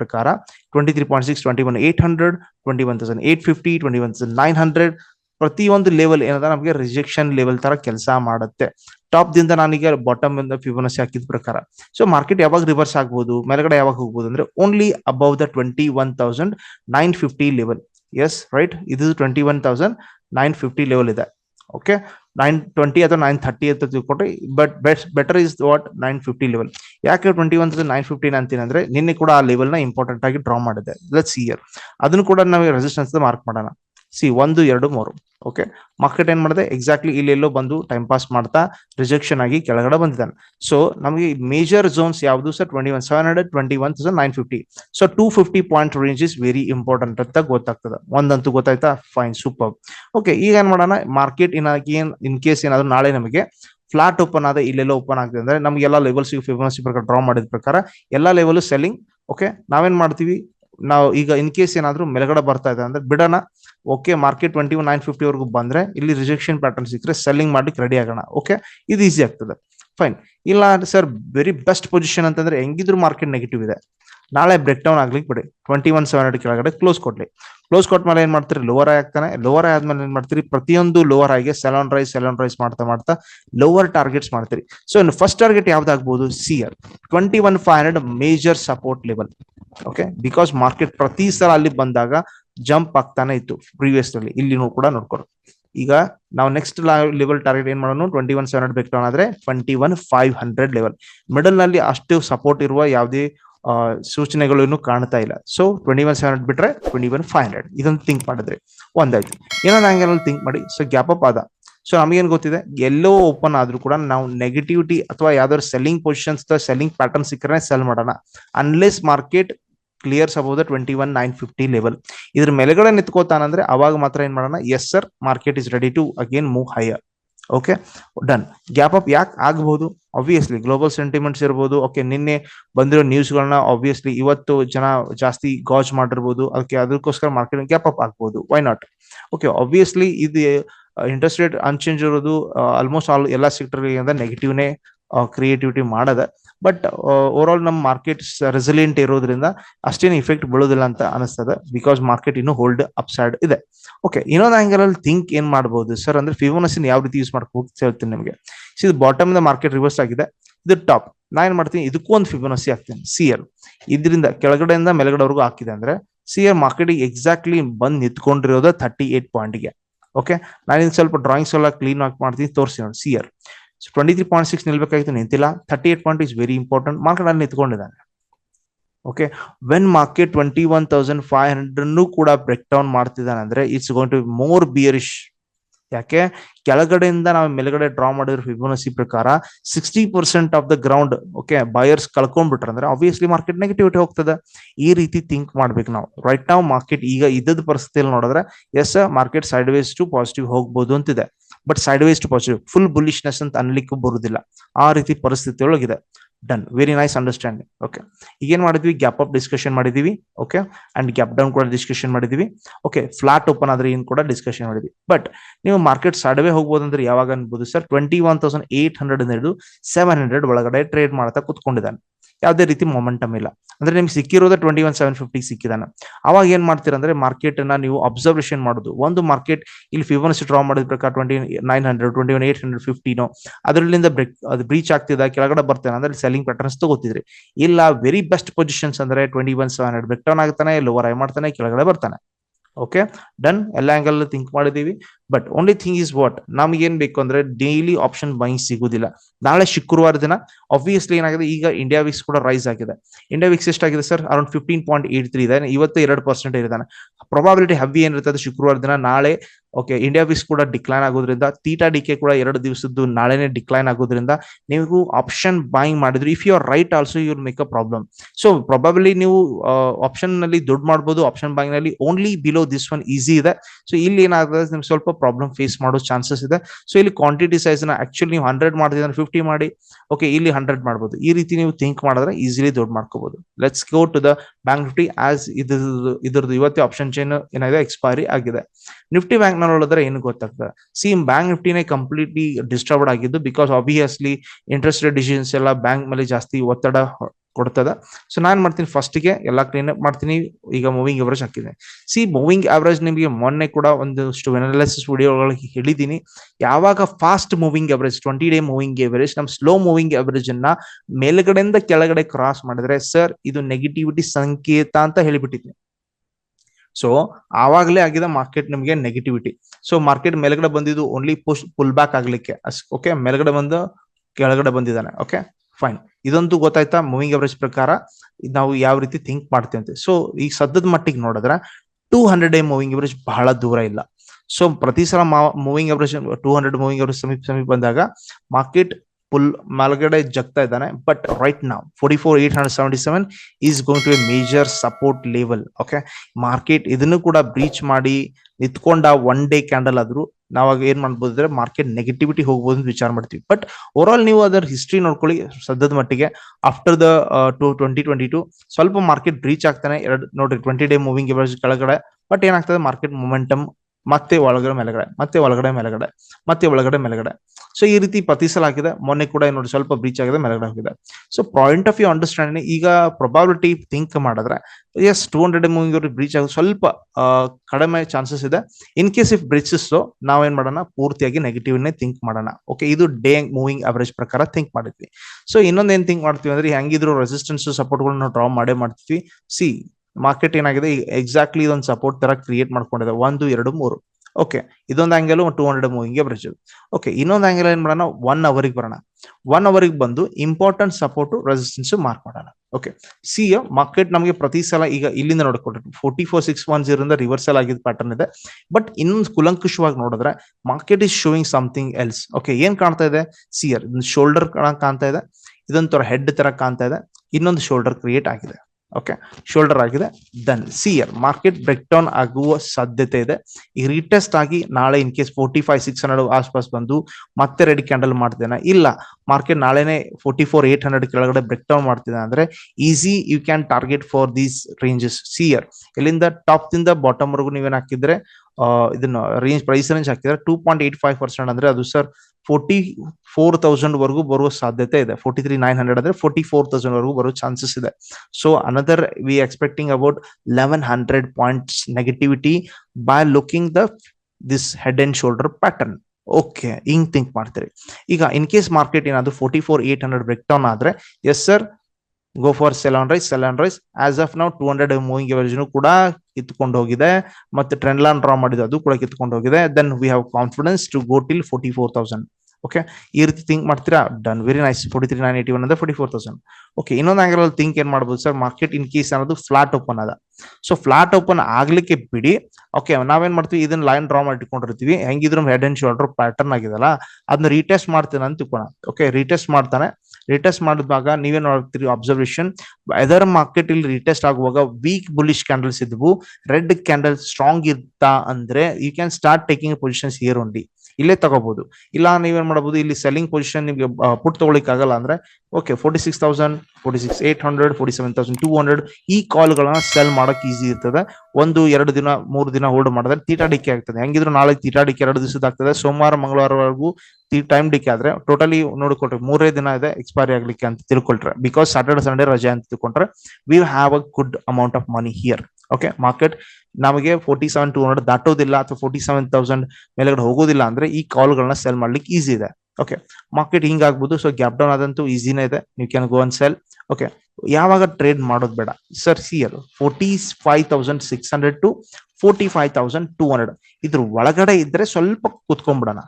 ಪ್ರಕಾರ twenty three point six twenty one eight hundred twenty one thousand eight fifty twenty one thousand nine hundred ಪ್ರತಿಯೊಂದು ಲೆವೆಲ್ ಏನದ? ನಮಗೆ ರಿಜೆಕ್ಷನ್ ಲೆವೆಲ್ ತರ ಕೆಲಸ ಮಾಡುತ್ತೆ. ಟಾಪ್ ದಿಂದ ನಾನೀಗ ಬಾಟಮ್ ಇಂದ ಫಿಬೋನಸಿ ಹಾಕಿದ ಪ್ರಕಾರ. ಸೊ ಮಾರ್ಕೆಟ್ ಯಾವಾಗ ರಿವರ್ಸ್ ಆಗ್ಬೋದು? ಮೇಲ್ಗಡೆ ಯಾವಾಗ ಹೋಗ್ಬೋದು ಅಂದ್ರೆ only above the twenty one thousand nine fifty level yes right ಇದು twenty one thousand nine fifty level ಇದೆ. ಓಕೆ ನೈನ್ ಟ್ವೆಂಟಿ ಅಥವಾ ನೈನ್ ಥರ್ಟಿ ಅಂತ ತಿಳ್ಕೊಟ್ರಿ but best better is what nine fifty level ಯಾಕೆ ಟ್ವೆಂಟಿ ಒನ್ ನೈನ್ ಫಿಫ್ಟೀನ್ ಅಂತೀನಿ ಅಂದ್ರೆ, ನಿನ್ನೆ ಕೂಡ ಆ ಲೆವೆಲ್ನ ಇಂಪಾರ್ಟೆಂಟ್ ಆಗಿ ಡ್ರಾ ಮಾಡಿದೆ. ಲೆಟ್ಸ್ ಇಯರ್ ಅದನ್ನು ಕೂಡ ನಾವು ರೆಸಿಸ್ಟೆನ್ಸ್ ಮಾರ್ಕ್ ಮಾಡೋಣ. ಸಿ, ಒಂದು, ಎರಡು, ಮೂರು. ಓಕೆ ಮಾರ್ಕೆಟ್ ಏನ್ ಮಾಡಿದೆ? ಎಕ್ಸಾಕ್ಟ್ಲಿ ಇಲ್ಲೆಲ್ಲೋ ಬಂದು ಟೈಮ್ ಪಾಸ್ ಮಾಡ್ತಾ ರಿಜೆಕ್ಷನ್ ಆಗಿ ಕೆಳಗಡೆ ಬಂದಿದ್ದಾನೆ. ಸೊ ನಮಗೆ ಮೇಜರ್ ಝೋನ್ಸ್ ಯಾವುದು sir twenty one seven hundred twenty one thousand nine fifty so two fifty point range is very important ಅಂತ ಗೊತ್ತಾಗ್ತದೆ. ಒಂದಂತೂ ಗೊತ್ತಾಯ್ತಾ? ಫೈನ್ ಸೂಪರ್ ಓಕೆ ಈಗ ಏನ್ ಮಾಡೋಣ? ಮಾರ್ಕೆಟ್ ಇನ್ ಏನ್ ಇನ್ ಕೇಸ್ ಏನಾದ್ರು ನಾಳೆ ನಮಗೆ ಫ್ಲಾಟ್ ಓಪನ್ ಆದ ಇಲ್ಲೆಲ್ಲ ಓಪನ್ ಆಗ್ತದೆ ಅಂದ್ರೆ ನಮ್ಗೆ ಎಲ್ಲ ಲೆವೆಲ್ಸ್ ಫಿಬೊನಾಸಿ ಪ್ರಕಾರ ಡ್ರಾ ಮಾಡಿದ ಪ್ರಕಾರ ಎಲ್ಲ ಲೆವೆಲ್ ಸೆಲ್ಲಿಂಗ್ ಓಕೆ ನಾವೇನ್ ಮಾಡ್ತೀವಿ? ನಾವು ಈಗ ಇನ್ ಕೇಸ್ ಏನಾದ್ರು ಮೇಲ್ಗಡೆ ಬರ್ತಾ ಇದೆ ಅಂದ್ರೆ ಬಿಡೋಣ. Okay market twenty one nine fifty ವರೆಗೂ ಬಂದ್ರೆ ಇಲ್ಲಿ ರಿಜೆಕ್ಷನ್ ಪ್ಯಾಟರ್ನ್ ಸಿಕ್ಕರೆ ಸೆಲ್ಲಿಂಗ್ ಮಾಡ್ಲಿಕ್ಕೆ ರೆಡಿ ಆಗೋಣ. ಓಕೆ ಇದು ಈಸಿ ಆಗ್ತದೆ. ಫೈನ್ ಇಲ್ಲ ಸರ್ ವೆರಿ ಬೆಸ್ಟ್ ಪೊಸಿಷನ್ ಅಂತಂದ್ರೆ ಹೆಂಗಿದ್ರು ಮಾರ್ಕೆಟ್ ನೆಗೆಟಿವ್ ಇದೆ. ನಾಳೆ ಬ್ರೇಕ್ ಡೌನ್ ಆಗ್ಲಿಕ್ಕೆ ಬಿಡಿ. ಟ್ವೆಂಟಿ ಒನ್ ಸೆವೆನ್ ಹಂಡ್ರೆಡ್ ಕೆಳಗಡೆ ಕ್ಲೋಸ್ ಕೊಡ್ಲಿ. ಕ್ಲೋಸ್ ಕೊಟ್ಟ ಮೇಲೆ ಏನ್ ಮಾಡ್ತೀರಿ? ಲೋವರ್ ಆಗಿ ಆಗ್ತಾನೆ. ಲೋವರ್ ಆದ್ಮೇಲೆ ಏನ್ ಮಾಡ್ತೀರಿ? ಪ್ರತಿಯೊಂದು ಲೋವರ್ ಆಗಿ ಸೆಲೋನ್ ರೈಸ್ ಸೆಲೋನ್ ರೈಸ್ ಮಾಡ್ತಾ ಮಾಡ್ತಾ ಲೋವರ್ ಟಾರ್ಗೆಟ್ಸ್ ಮಾಡ್ತೀರಿ. ಸೊ ಇನ್ನು ಫಸ್ಟ್ ಟಾರ್ಗೆಟ್ ಯಾವ್ದಾಗ್ಬೋದು? ಸಿ R twenty one five hundred major support level okay because market ಪ್ರತಿ ಸಲ ಅಲ್ಲಿ ಬಂದಾಗ ಜಂಪ್ ಆಗ್ತಾನೆ ಇತ್ತು ಪ್ರೀವಿಯಸ್ನಲ್ಲಿ ಇಲ್ಲಿನೂ ಕೂಡ ನೋಡ್ಕೊಡು. ಈಗ ನಾವು ನೆಕ್ಸ್ಟ್ ಲೆವೆಲ್ ಟಾರ್ಗೆಟ್ ಏನ್ ಮಾಡೋಣ ಟ್ವೆಂಟಿ ಒನ್ ಸೆವೆನ್ ಹಂಡ್ರೆಡ್ ಬೇಕು ಆದ್ರೆ twenty one five hundred level ಮಿಡಲ್ನಲ್ಲಿ ಅಷ್ಟು ಸಪೋರ್ಟ್ ಇರುವ ಯಾವುದೇ ಸೂಚನೆಗಳು ಇನ್ನು ಕಾಣ್ತಾ ಇಲ್ಲ. So twenty one seven hundred ಬಿಟ್ರೆ ಟ್ವೆಂಟಿ ಒನ್ ಫೈವ್ ಹಂಡ್ರೆಡ್ ಇದನ್ನು ಥಿಂಕ್ ಮಾಡಿದ್ರೆ ಒಂದಾಯ್ತು. ಏನೋ ಆಂಗಲ್ ಥಿಂಕ್ ಮಾಡಿ. ಸೊ ಗ್ಯಾಪ್ ಅಪ್ ಆದ. ಸೊ ನಮಗೇನು ಗೊತ್ತಿದೆ? ಎಲ್ಲೋ ಓಪನ್ ಆದ್ರೂ ಕೂಡ ನಾವು ನೆಗೆಟಿವಿಟಿ ಅಥವಾ ಯಾವ್ದಾದ್ರು ಸೆಲ್ಲಿಂಗ್ ಪೊಸಿಷನ್ಸ್ ಸೆಲ್ಲಿಂಗ್ ಪ್ಯಾಟರ್ನ್ ಸಿಕ್ಕರೆ ಸೆಲ್ ಮಾಡೋಣ. Unless market clears above the twenty one nine fifty level ಇದ್ರ ಮೇಲೆಗಡೆ ನಿಂತ್ಕೋತಾನಂದ್ರೆ ಅವಾಗ ಮಾತ್ರ ಏನ್ ಮಾಡೋಣ? Yes sir market is ready to again move higher okay done gap up ಯಾಕೆ ಆಗಬಹುದು? ಆಬ್ವಿಯಸ್ಲಿ ಗ್ಲೋಬಲ್ ಸೆಂಟಿಮೆಂಟ್ಸ್ ಇರ್ಬೋದು. ಓಕೆ ನಿನ್ನೆ ಬಂದಿರೋ ನ್ಯೂಸ್ಗಳನ್ನ ಆಬ್ವಿಯಸ್ಲಿ ಇವತ್ತು ಜನ ಜಾಸ್ತಿ ಗಾಜ್ ಮಾಡಿರ್ಬೋದು. ಅದಕ್ಕೆ ಅದಕ್ಕೋಸ್ಕರ ಮಾರ್ಕೆಟ್ ಗ್ಯಾಪ್ ಅಪ್ ಆಗ್ಬೋದು ವೈ ನಾಟ್ ಓಕೆ ಆಬ್ವಿಯಸ್ಲಿ ಇದು ಇಂಟ್ರೆಸ್ಟ್ ರೇಟ್ ಅನ್ಚೇಂಜ್ ಇರೋದು ಆಲ್ಮೋಸ್ಟ್ ಆಲ್ ಎಲ್ಲ ಸೆಕ್ಟರ್ ನೆಗೆಟಿವ್ನೇ ಕ್ರಿಯೇಟಿವಿಟಿ ಮಾಡದ. ಬಟ್ ಓವರ್ ಆಲ್ ನಮ್ಮ ಮಾರ್ಕೆಟ್ ರೆಸಿಲಿಯಂಟ್ ಇರೋದ್ರಿಂದ ಅಷ್ಟೇನು ಇಫೆಕ್ಟ್ ಬೀಳೋದಿಲ್ಲ ಅಂತ ಅನಿಸ್ತದೆ ಬಿಕಾಸ್ ಮಾರ್ಕೆಟ್ ಇನ್ನು ಹೋಲ್ಡ್ ಅಪ್ ಸೈಡ್ ಇದೆ. ಓಕೆ ಇನ್ನೊಂದು ಆಂಗಲ್ ಅಲ್ಲಿ ಥಿಂಕ್ ಏನ್ ಮಾಡಬಹುದು ಸರ್ ಅಂದ್ರೆ ಫಿಬೋನಸಿನ ಯಾವ ರೀತಿ ಯೂಸ್ ಮಾಡ್ಕೋಕೆ ಹೇಳ್ತೀನಿ ನಿಮಗೆ. ಇದು ಬಾಟಮ್ ಇಂದ ಮಾರ್ಕೆಟ್ ರಿವರ್ಸ್ ಆಗಿದೆ. ಇದು ಟಾಪ್ ನಾ ಏನ್ ಮಾಡ್ತೀನಿ? ಇದಕ್ಕೂ ಒಂದು ಫಿಬೊನಸಿ ಹಾಕ್ತೀನಿ. ಸಿ ಆರ್ ಇದರಿಂದ ಕೆಳಗಡೆಯಿಂದ ಮೇಲ್ಗಡೆವರೆಗೂ ಹಾಕಿದೆ ಅಂದ್ರೆ ಸಿ ಆರ್ ಮಾರ್ಕೆಟ್ ಎಕ್ಸಾಕ್ಟ್ಲಿ ಬಂದ್ ನಿಂತ್ಕೊಂಡಿರೋದು ಥರ್ಟಿ ಏಟ್ ಪಾಯಿಂಟ್ಗೆ ಓಕೆ ನಾನು ಇನ್ನು ಸ್ವಲ್ಪ ಡ್ರಾಯಿಂಗ್ಸ್ ಎಲ್ಲ ಕ್ಲೀನ್ ಆಗಿ ಮಾಡ್ತೀನಿ, ತೋರಿಸಿ ನೋಡಿ see our twenty three point six ನಿಲ್ಬೇಕಾಗಿತ್ತು, ನಿಂತಿಲ್ಲ. Thirty eight point is very important market ಅಲ್ಲಿ ನಿಂತ್ಕೊಂಡಿದ್ದಾನೆ. Okay when market twenty one thousand five hundred ಕೂಡ ಬ್ರೇಕ್ ಡೌನ್ ಮಾಡ್ತಿದ್ದಾನೆ ಅಂದ್ರೆ it's going to more bearish ಯಾಕೆ? ಕೆಳಗಡೆಯಿಂದ ನಾವು ಮೇಲ್ಗಡೆ ಡ್ರಾ ಮಾಡಿರೋ ಫಿಬೋನಸಿ ಪ್ರಕಾರ sixty percent of the ground okay buyers ಕಳ್ಕೊಂಡ್ಬಿಟ್ರೆ ಅಂದ್ರೆ ಆಬ್ವಿಯಸ್ಲಿ ಮಾರ್ಕೆಟ್ ನೆಗೆಟಿವಿಟಿ ಹೋಗ್ತದೆ. ಈ ರೀತಿ ಥಿಂಕ್ ಮಾಡ್ಬೇಕು ನಾವು. ರೈಟ್ ನಾವು ಮಾರ್ಕೆಟ್ ಈಗ ಇದ್ದದ ಪರಿಸ್ಥಿತಿಯಲ್ಲಿ ನೋಡಿದ್ರೆ yes market sideways to positive ಹೋಗ್ಬೋದು ಅಂತಿದೆ. But sideways to positive full bullishness ಅಂತ ಅನ್ಲಿಕ್ಕೂ ಬರುದಿಲ್ಲ. ಆ ರೀತಿ ಪರಿಸ್ಥಿತಿ ಒಳಗಿದೆ. Done very nice understanding okay ಈಗೇನ್ ಮಾಡಿದ್ವಿ? ಗ್ಯಾಪ್ ಅಪ್ ಡಿಸ್ಕಷನ್ ಮಾಡಿದೀವಿ ಓಕೆ ಅಂಡ್ ಗ್ಯಾಪ್ ಡೌನ್ ಕೂಡ ಡಿಸ್ಕಷನ್ ಮಾಡಿದೀವಿ ಓಕೆ ಫ್ಲಾಟ್ ಓಪನ್ ಆದ್ರೆ ಏನ್ ಕೂಡ ಡಿಸ್ಕಷನ್ ಮಾಡಿದ್ವಿ ಬಟ್ ನೀವು ಮಾರ್ಕೆಟ್ ಸಡವೆ ಹೋಗ್ಬೋದು ಅಂದ್ರೆ ಯಾವಾಗ ಅನ್ಬೋದು sir twenty one thousand eight hundred ಹಿಡಿದು ಸೆವೆನ್ ಹಂಡ್ರೆಡ್ ಒಳಗಡೆ ಟ್ರೇಡ್ ಮಾಡ್ತಾ ಕುತ್ಕೊಂಡಿದ್ದಾನೆ. ಯಾವುದೇ ರೀತಿ ಮೊಮೆಂಟಮ್ ಇಲ್ಲ. ಅಂದ್ರೆ ನಿಮ್ಗೆ ಸಿಕ್ಕಿರೋದೇ ಟ್ವೆಂಟಿ ಒನ್ ಸೆವೆನ್ ಫಿಫ್ಟಿ ಸಿಕ್ಕಿದಾನೆ. ಅವಾಗ ಏನ್ ಮಾಡ್ತೀರಾ ಅಂದ್ರೆ ಮಾರ್ಕೆಟ್ನ ನೀವು ಅಬ್ಸರ್ವೇಷನ್ ಮಾಡೋದು. ಒಂದು ಮಾರ್ಕೆಟ್ ಇಲ್ಲಿ ಫಿಬೋನಸಿ ಡ್ರಾ ಮಾಡಿದ ಪ್ರಕಾರ twenty nine hundred twenty one eight hundred ಫಿಫ್ಟಿನೋ ಅದರಲ್ಲಿಂದ ಬ್ರೇಕ್ ಅದು ಬ್ರೀಚ್ ಆಗ್ತಿದೆ, ಕೆಳಗಡೆ ಬರ್ತೇನೆ, ಅಂದ್ರೆ ಸೆಲ್ಲಿಂಗ್ ಪ್ಯಾಟರ್ನ್ಸ್ ತಗೋತಿದ್ರಿ. ಇಲ್ಲ ವೆರಿ ಬೆಸ್ಟ್ ಪೊಸಿಷನ್ಸ್ ಅಂದ್ರೆ twenty one seven hundred break down ಆಗ್ತಾನೆ ಲೋವರ್ ಐ ಮಾಡ್ತಾನೆ, ಕೆಳಗಡೆ ಬರ್ತಾನೆ. ಓಕೆ ಡನ್ ಎಲ್ಲ ಆಂಗಲ್ ಥಿಂಕ್ ಮಾಡಿದೀವಿ but only thing is what ನಮ್ಗೆ ಏನ್ ಬೇಕು ಅಂದ್ರೆ ಡೈಲಿ ಆಪ್ಷನ್ ಬೈಂಗ್ ಸಿಗುದಿಲ್ಲ. ನಾಳೆ ಶುಕ್ರವಾರ ದಿನ ಆಬ್ವಿಯಸ್ಲಿ ಏನಾಗಿದೆ? ಈಗ ಇಂಡಿಯಾ ವಿಕ್ಸ್ ಕೂಡ ರೈಸ್ ಆಗಿದೆ. ಇಂಡಿಯಾ ವಿಕ್ಸ್ ಎಷ್ಟಾಗಿದೆ sir around fifteen point eight three ಇದೆ. ಇವತ್ತು ಎರಡು ಪರ್ಸೆಂಟ್ ಇರ್ತಾನೆ ಪ್ರೊಬಾಬಿಲಿಟಿ ಹೆವಿ ಏನಿರ್ತದೆ ಶುಕ್ರವಾರ ದಿನ, ನಾಳೆ ಓಕೆ ಇಂಡಿಯಾ ಬಿಸ್ ಕೂಡ ಡಿಕ್ಲೈನ್ ಆಗೋದ್ರಿಂದ ತೀಟಾ ಡಿಕೆ ಕೂಡ ಎರಡು ದಿವಸದ್ದು ನಾಳೆನೇ ಡಿಕ್ಲೈನ್ ಆಗೋದ್ರಿಂದ ನೀವು ಆಪ್ಷನ್ ಬಾಯಿಂಗ್ ಮಾಡಿದ್ರು if you are right also you'll make a problem so probably ನೀವು ಆಪ್ಷನ್ನಲ್ಲಿ ದುಡ್ಡು ಮಾಡಬಹುದು option ಬಾಯಿಂಗ್ನಲ್ಲಿ only below this one easy ಇದೆ. ಸೊ ಇಲ್ಲಿ ಏನಾಗ್ತದೆ, ನಿಮ್ಗೆ ಸ್ವಲ್ಪ ಪ್ರಾಬ್ಲಮ್ ಫೇಸ್ ಮಾಡೋ ಚಾನ್ಸಸ್ ಇದೆ. ಸೊ ಇಲ್ಲಿ ಕ್ವಾಂಟಿಟಿ ಸೈಜ್ನ ಆಕ್ಚುಲಿ ನೀವು ಹಂಡ್ರೆಡ್ ಮಾಡಿದ್ರೆ ಫಿಫ್ಟಿ ಮಾಡಿ. ಓಕೆ ಇಲ್ಲಿ ಹಂಡ್ರೆಡ್ ಮಾಡಬಹುದು ಈ ರೀತಿ ನೀವು ಥಿಂಕ್ ಮಾಡಿದ್ರೆ ಈಸಿಲಿ ದುಡ್ಡು ಮಾಡ್ಕೋಬಹುದು let's go to the bank Nifty as ಇದ್ರದ್ದು ಇವತ್ತೇ ಆಪ್ಷನ್ ಚೈನ್ ಏನಾಗಿದೆ ಎಕ್ಸ್ಪೈರಿ ಆಗಿದೆ. ನಿಫ್ಟಿ ಬ್ಯಾಂಕ್ ನಲ್ಲಿ ನೋಡಿದ್ರೆ ಏನು ಗೊತ್ತಾಗ್ತದೆ? ಸಿ ಬ್ಯಾಂಕ್ ನಿಫ್ಟಿನೇ ಕಂಪ್ಲೀಟ್ಲಿ ಡಿಸ್ಟರ್ಬ್ಡ್ ಆಗಿದ್ದು ಬಿಕಾಸ್ ಆಬ್ವಿಯಸ್ಲಿ ಇಂಟ್ರೆಸ್ಟ್ ಡಿಸಿಷನ್ಸ್ ಎಲ್ಲ ಬ್ಯಾಂಕ್ ಮೇಲೆ ಜಾಸ್ತಿ ಒತ್ತಡ ಕೊಡ್ತದೆ. ಸೊ ನಾನ್ ಮಾಡ್ತೀನಿ ಫಸ್ಟ್ಗೆ ಎಲ್ಲ ಕ್ಲೀನ್ ಅಪ್ ಮಾಡ್ತೀನಿ, ಈಗ ಮೂವಿಂಗ್ ಅವರೇಜ್ ಹಾಕಿದೆ ಸಿ ಮೂವಿಂಗ್ ಅವರೇಜ್ ನಿಮಗೆ ಮೊನ್ನೆ ಕೂಡ ಒಂದಷ್ಟು ಅನಾಲಿಸಿಸ್ ವಿಡಿಯೋಗಳಿಗೆ ಹೇಳಿದ್ದೀನಿ. ಯಾವಾಗ fast moving average twenty day moving average ನಮ್ಮ ಸ್ಲೋ ಮೂವಿಂಗ್ ಅವರೇಜ್ ಅನ್ನ ಮೇಲ್ಗಡೆಯಿಂದ ಕೆಳಗಡೆ ಕ್ರಾಸ್ ಮಾಡಿದ್ರೆ ಸರ್ ಇದು ನೆಗೆಟಿವಿಟಿ ಸಂಕೇತ ಅಂತ ಹೇಳಿಬಿಟ್ಟಿದ್ದೀನಿ. ಸೊ ಆವಾಗಲೇ ಆಗಿದೆ ಮಾರ್ಕೆಟ್ ನಿಮಗೆ ನೆಗೆಟಿವಿಟಿ ಸೊ ಮಾರ್ಕೆಟ್ ಮೇಲ್ಗಡೆ ಬಂದಿದ್ದು ಓನ್ಲಿ ಪುಷ್ ಪುಲ್ ಬ್ಯಾಕ್ ಆಗ್ಲಿಕ್ಕೆ. ಓಕೆ ಮೇಲ್ಗಡೆ ಬಂದು ಕೆಳಗಡೆ ಬಂದಿದ್ದಾನೆ. ಓಕೆ ಫೈನ್ ಇದಂತೂ ಗೊತ್ತಾಯ್ತಾ? ಮೂವಿಂಗ್ ಅವರೇಜ್ ಪ್ರಕಾರ ನಾವು ಯಾವ ರೀತಿ ಥಿಂಕ್ ಮಾಡ್ತೀವಿ ಅಂತ. ಸೊ ಈ ಸದ್ಯದ ಮಟ್ಟಿಗೆ ನೋಡಿದ್ರೆ two hundred day moving average ಬಹಳ ದೂರ ಇಲ್ಲ. ಸೊ ಪ್ರತಿ ಸಲ moving average two hundred moving average ಸಮೀಪ ಸಮೀಪ ಬಂದಾಗ ಮಾರ್ಕೆಟ್ ಫುಲ್ ಮೇಲ್ಗಡೆ ಜಗ್ತಾ ಇದ್ದಾನೆ. ಬಟ್ ರೈಟ್ ನಾವು forty four eight hundred seventy seven is going to a major support level okay market ಇದನ್ನು ಕೂಡ ಬ್ರೀಚ್ ಮಾಡಿ ನಿಂತ್ಕೊಂಡ ಒನ್ ಡೇ ಕ್ಯಾಂಡಲ್ ಆದ್ರೂ ನಾವಾಗ ಏನ್ ಮಾಡ್ಬೋದು ಅಂದ್ರೆ ಮಾರ್ಕೆಟ್ ನೆಗೆಟಿವಿಟಿ ಹೋಗ್ಬೋದು ಅಂತ ವಿಚಾರ ಮಾಡ್ತೀವಿ. ಬಟ್ ಓವರ್ ಆಲ್ ನೀವು ಅದರ ಹಿಸ್ಟ್ರಿ ನೋಡ್ಕೊಳ್ಳಿ ಸದ್ಯದ ಮಟ್ಟಿಗೆ. After the two twenty twenty two ಸ್ವಲ್ಪ ಮಾರ್ಕೆಟ್ ಬ್ರೀಚ್ ಆಗ್ತಾನೆ. ಎರಡು, ನೋಡ್ರಿ ಟ್ವೆಂಟಿ ಡೇ ಮೂವಿಂಗ್ ಕೆಳಗಡೆ. ಬಟ್ ಏನಾಗ್ತದೆ? ಮಾರ್ಕೆಟ್ ಮೊಮೆಂಟಮ್ ಮತ್ತೆ ಒಳಗಡೆ ಮೇಲೆಗಡೆ, ಮತ್ತೆ ಒಳಗಡೆ ಮೇಲೆಗಡೆ, ಮತ್ತೆ ಒಳಗಡೆ ಮೇಲೆಗಡೆ. ಸೊ ಈ ರೀತಿ ಪ್ರತಿ ಸಲ ಆಗಿದೆ ಮೊನ್ನೆ ಕೂಡ ನೋಡಿ ಸ್ವಲ್ಪ ಬ್ರೀಚ್ ಆಗಿದೆ, ಮೇಲೆಗಡೆ ಹೋಗಿದೆ. So point of view understanding ಈಗ ಪ್ರೊಬಾಬಿಲಿಟಿ ಥಿಂಕ್ ಮಾಡಿದ್ರೆ yes two hundred moving breach ಆಗೋದು. ಸ್ವಲ್ಪ ಕಡಿಮೆ ಚಾನ್ಸಸ್ ಇದೆ. ಇನ್ ಕೇಸ್ ಇಫ್ ಬ್ರಿಚಸ್ ನಾವೇನ್ ಮಾಡೋಣ? ಪೂರ್ತಿಯಾಗಿ ನೆಗೆಟಿವ್ ನೇ ಥಿಂಕ್ ಮಾಡೋಣ. ಓಕೆ ಇದು ಡೇ ಮೂವಿಂಗ್ ಅವರೇಜ್ ಪ್ರಕಾರ ಥಿಂಕ್ ಮಾಡಿದ್ವಿ. ಸೊ ಇನ್ನೊಂದೇನ್ ಥಿಂಕ್ ಮಾಡ್ತೀವಿ ಅಂದ್ರೆ, ಹೆಂಗಿದ್ರು ರೆಸಿಸ್ಟೆನ್ಸ್ ಸಪೋರ್ಟ್ಗಳನ್ನ ಡ್ರಾ ಮಾಡೇ ಮಾಡ್ತೀವಿ. ಸಿ ಮಾರ್ಕೆಟ್ ಏನಾಗಿದೆ? ಎಕ್ಸಾಕ್ಟ್ಲಿ ಇದೊಂದು ಸಪೋರ್ಟ್ ತರ ಕ್ರಿಯೇಟ್ ಮಾಡ್ಕೊಂಡಿದೆ. ಒಂದು, ಎರಡು, ಮೂರು. ಓಕೆ ಇದೊಂದು angle two hundred moving breach okay ಇನ್ನೊಂದು ಆಂಗಲ್ ಏನ್ ಮಾಡೋಣ ಒನ್ ಅವರಿಗೆ ಬರೋಣ. ಒನ್ ಅವರಿಗೆ ಬಂದು ಇಂಪಾರ್ಟೆಂಟ್ ಸಪೋರ್ಟ್ ರೆಸಿಸ್ಟೆನ್ಸ್ ಮಾರ್ಕ್ ಮಾಡೋಣ. ಓಕೆ ಸಿ ಮಾರ್ಕೆಟ್ ನಮಗೆ ಪ್ರತಿ ಸಲ ಈಗ ಇಲ್ಲಿಂದ ನೋಡ್ಕೊಟ್ರೆ forty four six one zero ಇಂದ ರಿವರ್ಸಲ್ ಆಗಿದ್ದ ಪ್ಯಾಟರ್ನ್ ಇದೆ. ಬಟ್ ಇನ್ನೊಂದು ಕುಲಂಕುಷವಾಗಿ ನೋಡಿದ್ರೆ market is showing something else okay ಏನ್ ಕಾಣ್ತಾ ಇದೆ? ಸಿಯರ್ ಶೋಲ್ಡರ್ ಕಾಣ್ತಾ ಇದೆ. ಇದೊಂಥರ ಹೆಡ್ ತರ ಕಾಣ್ತಾ ಇದೆ. ಇನ್ನೊಂದು ಶೋಲ್ಡರ್ ಕ್ರಿಯೇಟ್ ಆಗಿದೆ. ಓಕೆ ಶೋಲ್ಡರ್ ಆಗಿದೆ. Then see here market break down ಆಗುವ ಸಾಧ್ಯತೆ ಇದೆ. ಈ ರೀಟೆಸ್ಟ್ ಆಗಿ ನಾಳೆ in case forty five six hundred ಆಸ್ಪಾಸ್ ಬಂದು ಮತ್ತೆ ರೆಡ್ ಕ್ಯಾಂಡಲ್ ಮಾಡ್ತೇನೆ ಇಲ್ಲ ಮಾರ್ಕೆಟ್ ನಾಳೆನೆ ಫೋರ್ಟಿ ಫೋರ್ ಏಟ್ ಹಂಡ್ರೆಡ್ ಕೆಳಗಡೆ ಬ್ರೇಕ್ ಡೌನ್ ಮಾಡ್ತಿದೆ ಅಂದ್ರೆ easy you can target for these ranges see here ಇಲ್ಲಿಂದ ಟಾಪ್ ದಿಂದ ಬಾಟಮ್ ವರೆಗೂ ನೀವೇನ್ ಹಾಕಿದ್ರೆ ಇದನ್ನ ರೇಂಜ್ ಪ್ರೈಸ್ ರೇಂಜ್ ಹಾಕಿದ್ರೆ two point eight five percent ಅಂದ್ರೆ ಅದು ಸರ್ ಫೋರ್ಟಿ ಫೋರ್ ತೌಸಂಡ್ ವರೆಗೂ ಬರುವ ಸಾಧ್ಯತೆ ಇದೆ. ಫೋರ್ಟಿ ತ್ರೀ ನೈನ್ ಹಂಡ್ರೆಡ್ ಅಂದ್ರೆ ಫೋರ್ಟಿ ಫೋರ್ ತೌಸಂಡ್ ವರೆಗೂ ಬರೋ ಚಾನ್ಸಸ್ ಇದೆ. So another we expecting about eleven hundred points negativity by looking the this head and shoulder pattern okay ಹಿಂಗ್ ಥಿಂಕ್ ಮಾಡ್ತೀರಿ. ಈಗ ಇನ್ ಕೇಸ್ ಮಾರ್ಕೆಟ್ ಏನಾದ್ರು forty four eight hundred break down ಆದ್ರೆ yes sir go for sell on rise sell on rise as of ನಾವು two hundred moving average ಕೂಡ ಕಿತ್ಕೊಂಡು ಹೋಗಿದೆ ಮತ್ತೆ ಟ್ರೆಂಡ್ ಲೈನ್ ಡ್ರಾ ಮಾಡಿದ್ದು ಅದು ಕೂಡ ಕಿತ್ಕೊಂಡು ಹೋಗಿದೆ then we have confidence to go till forty four thousand okay ಈ ರೀತಿ ಥಿಂಕ್ ಮಾಡ್ತೀರಾ? Done very nice forty three nine eighty one ಅಂದ್ರೆ ಫೋರ್ಟಿ ಫೋರ್ ತೌಸಂಡ್ ಓಕೆ ಇನ್ನೊಂದು ಆಂಗಲ್ ಅಲ್ಲಿ ಥಿಂಕ್ ಏನ್ ಮಾಡ್ಬೋದು ಸರ್ ಮಾರ್ಕೆಟ್ ಇನ್ ಕೇಸ್ ಅನ್ನೋದು ಫ್ಲಾಟ್ ಓಪನ್ ಅದ. ಸೊ ಫ್ಲಾಟ್ ಓಪನ್ ಆಗ್ಲಿಕ್ಕೆ ಬಿಡಿ. ಓಕೆ ನಾವೇನ್ ಮಾಡ್ತೀವಿ? ಇದನ್ನ ಲೈನ್ ಡ್ರಾ ಮಾಡಿ ಇಟ್ಕೊಂಡಿರ್ತೀವಿ. ಹೆಂಗಿದ್ರು ಹೆಡ್ ಅಂಡ್ ಶೋಲ್ಡರ್ ಪ್ಯಾಟರ್ನ್ ಆಗಿದಲ್ಲ ಅದನ್ನ ರೀಟೆಸ್ಟ್ ಮಾಡ್ತೇನೆ ಅಂತ ತಿಳ್ಕೊಳ ಓಕೆ ರೀಟೆಸ್ಟ್ ಮಾಡ್ತಾನೆ. ರೀಟೆಸ್ಟ್ ಮಾಡಿದಾಗ ನೀವೇನ್ ನೋಡ್ತೀರಿ ಅಬ್ಸರ್ವೇಷನ್ ಎದರ್ ಮಾರ್ಕೆಟ್ ಇಲ್ಲಿ ರೀಟೆಸ್ಟ್ ಆಗುವಾಗ ವೀಕ್ ಬುಲಿಶ್ ಕ್ಯಾಂಡಲ್ಸ್ ಇದ್ವು. ರೆಡ್ ಕ್ಯಾಂಡಲ್ ಸ್ಟ್ರಾಂಗ್ ಇರ್ತಾ ಅಂದ್ರೆ you can start taking positions here only ಇಲ್ಲೇ ತಗೋಬಹುದು ಇಲ್ಲ ನೀವೇನ್ ಮಾಡಬಹುದು ಇಲ್ಲಿ ಸೆಲ್ಲಿಂಗ್ ಪೊಸಿಷನ್ ನಿಮ್ಗೆ ಪುಟ್ ತಗೊಳಿಕ್ ಆಗಲ್ಲ ಅಂದ್ರೆ okay forty six thousand forty six eight hundred forty seven thousand two hundred ಈ ಕಾಲ್ಗಳನ್ನ ಸೆಲ್ ಮಾಡಕ್ ಈಸಿ ಇರ್ತದೆ. ಒಂದು, ಎರಡು ದಿನ, ಮೂರು ದಿನ ಹೋಲ್ಡ್ ಮಾಡಿದ್ರೆ ತೀಟಾ ಡಿಕ್ಕಿ ಆಗ್ತದೆ. ಹೆಂಗಿದ್ರು ನಾಳೆ ತೀಟಾ ಡಿಕೆ ಎರಡು ದಿವಸದ ಆಗ್ತದೆ. ಸೋಮವಾರ, ಮಂಗಳವಾರವರೆಗೂ ಟೈಮ್ ಡಿಕೆ ಆದ್ರೆ ಟೋಟಲಿ ನೋಡಿಕೊಟ್ರೆ ಮೂರೇ ದಿನ ಇದೆ ಎಕ್ಸ್ಪೈರಿ ಆಗ್ಲಿಕ್ಕೆ ಅಂತ ತಿಳ್ಕೊಳ್ರೆ. ಬಿಕಾಸ್ ಸಾಟರ್ಡೆ ಸಂಡೇ ರಜೆ ಅಂತ ತಿಳ್ಕೊಂಡ್ರೆ we have a good amount of money here okay market ನಮಗೆ ಫೋರ್ಟಿ ಸೆವೆನ್ ಟೂ ಹಂಡ್ರೆಡ್ ದಾಟೋದಿಲ್ಲ ಅಥವಾ ಫೋರ್ಟಿ ಸೆವೆನ್ ತೌಸಂಡ್ ಮೇಲೆಗಡೆ ಹೋಗೋದಿಲ್ಲ ಅಂದ್ರೆ ಈ ಕಾಲ್ಗಳನ್ನ ಸೆಲ್ ಮಾಡ್ಲಿಕ್ಕೆ ಈಸಿ ಇದೆ. ಓಕೆ ಮಾರ್ಕೆಟ್ ಹಿಂಗಾಗ್ಬೋದು ಸೊ ಗ್ಯಾಪ್ ಡೌನ್ ಆದಂತೂ ಈಸಿನೇ ಇದೆ. You can go on sell okay ಯಾವಾಗ ಟ್ರೇಡ್ ಮಾಡೋದು ಬೇಡ. ಸರ್ ಸಿ ಅದು forty five thousand six hundred to forty five thousand two hundred ಇದ್ರ ಒಳಗಡೆ ಇದ್ರೆ ಸ್ವಲ್ಪ ಕುತ್ಕೊಂಡ್ಬಿಡೋಣ.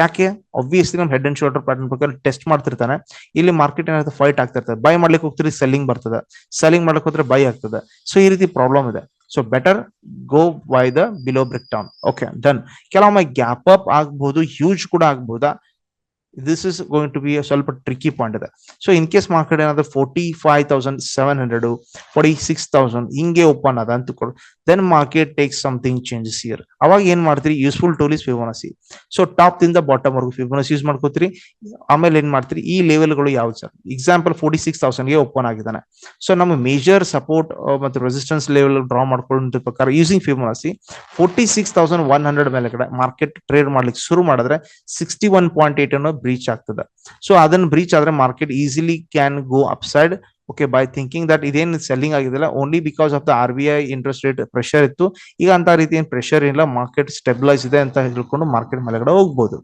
ಯಾಕೆ? ಒಬ್ವಿಯಸ್ಲಿ ನಮ್ ಹೆಡ್ ಅಂಡ್ ಶೋಲ್ಡರ್ ಪ್ಯಾಟರ್ನ್ ಪ್ರಕಾರ ಟೆಸ್ಟ್ ಮಾಡ್ತಿರ್ತಾನೆ. ಇಲ್ಲಿ ಮಾರ್ಕೆಟ್ ಏನಾಗುತ್ತೆ? ಫೈಟ್ ಆಗ್ತಿರ್ತದೆ. ಬೈ ಮಾಡ್ಲಿಕ್ಕೆ ಹೋಗ್ತಿರಿ ಸೆಲ್ಲಿಂಗ್ ಬರ್ತದೆ. ಸೆಲ್ಲಿಂಗ್ ಮಾಡ್ಲಿಕ್ಕೆ ಹೋದ್ರೆ ಬೈ ಆಗ್ತದೆ. ಸೊ ಈ ರೀತಿ ಪ್ರಾಬ್ಲಮ್ ಇದೆ. So better go by the below break down okay done ಕೆಲವೊಮ್ಮೆ ಗ್ಯಾಪ್ ಅಪ್ ಆಗ್ಬಹುದು ಹ್ಯೂಜ್ ಕೂಡ ಆಗ್ಬಹುದಾ this is going to be ಸ್ವಲ್ಪ ಟ್ರಿಕ್ಕಿ ಪಾಯಿಂಟ್ ಇದೆ. ಸೊ ಇನ್ ಕೇಸ್ ಮಾರ್ಕೆಟ್ ಏನಾದ್ರು forty five thousand seven hundred forty six thousand ಹಿಂಗೆ open ಅದ ಅಂತ ಕೊಡು. Then market take something changes here ಅವಾಗ ಏನ್ ಮಾಡ್ತೀರಿ? Useful tool is Fibonacci so top ದಿಂದ ಬಾಟಮ್ ವರ್ಗು ಫಿಬೋನಸಿ ಯೂಸ್ ಮಾಡ್ಕೋತೀರಿ. ಆಮೇಲೆ ಏನ್ ಮಾಡ್ತೀರಿ? ಈ ಲೆವೆಲ್ಗಳು ಯಾವ್ದು ಸರ್ ಎಕ್ಸಾಂಪಲ್ ಫೋರ್ಟಿ ಸಿಕ್ಸ್ ತೌಸಂಡ್ಗೆ ಓಪನ್ ಆಗಿದ್ದಾನೆ. ಸೊ ನಮ್ಮ ಮೇಜರ್ ಸಪೋರ್ಟ್ ಮತ್ತು ರೆಸಿಸ್ಟೆನ್ಸ್ ಲೆವೆಲ್ ಡ್ರಾ ಮಾಡ್ಕೊಳ್ಳೋ ಪ್ರಕಾರ using Fibonacci forty six thousand one hundred ಮೇಲೆ ಕಡೆ ಮಾರ್ಕೆಟ್ ಟ್ರೇಡ್ ಮಾಡ್ಲಿಕ್ಕೆ ಶುರು ಮಾಡಿದ್ರೆ ಸಿಕ್ಸ್ಟಿ ಒನ್ ಪಾಯಿಂಟ್ ಏಟ್ ಅನ್ನೋ ಬ್ರೀಚ್ ಆಗ್ತದ. ಸೊ ಅದನ್ನ ಬ್ರೀಚ್ ಆದ್ರೆ market easily can go upside okay by thinking that ಇದೇನು selling ಆಗಿದೆಲ್ಲ only because of the R B I interest rate pressure ಇತ್ತು. ಈಗ ಅಂತ ರೀತಿ ಏನು ಪ್ರೆಷರ್ ಇಲ್ಲ ಮಾರ್ಕೆಟ್ ಸ್ಟೆಬಿಲೈಸ್ ಇದೆ ಅಂತ ಹೇಳ್ಕೊಂಡು ಮಾರ್ಕೆಟ್ ಮೇಲೆಗಡೆ ಹೋಗ್ಬೋದು.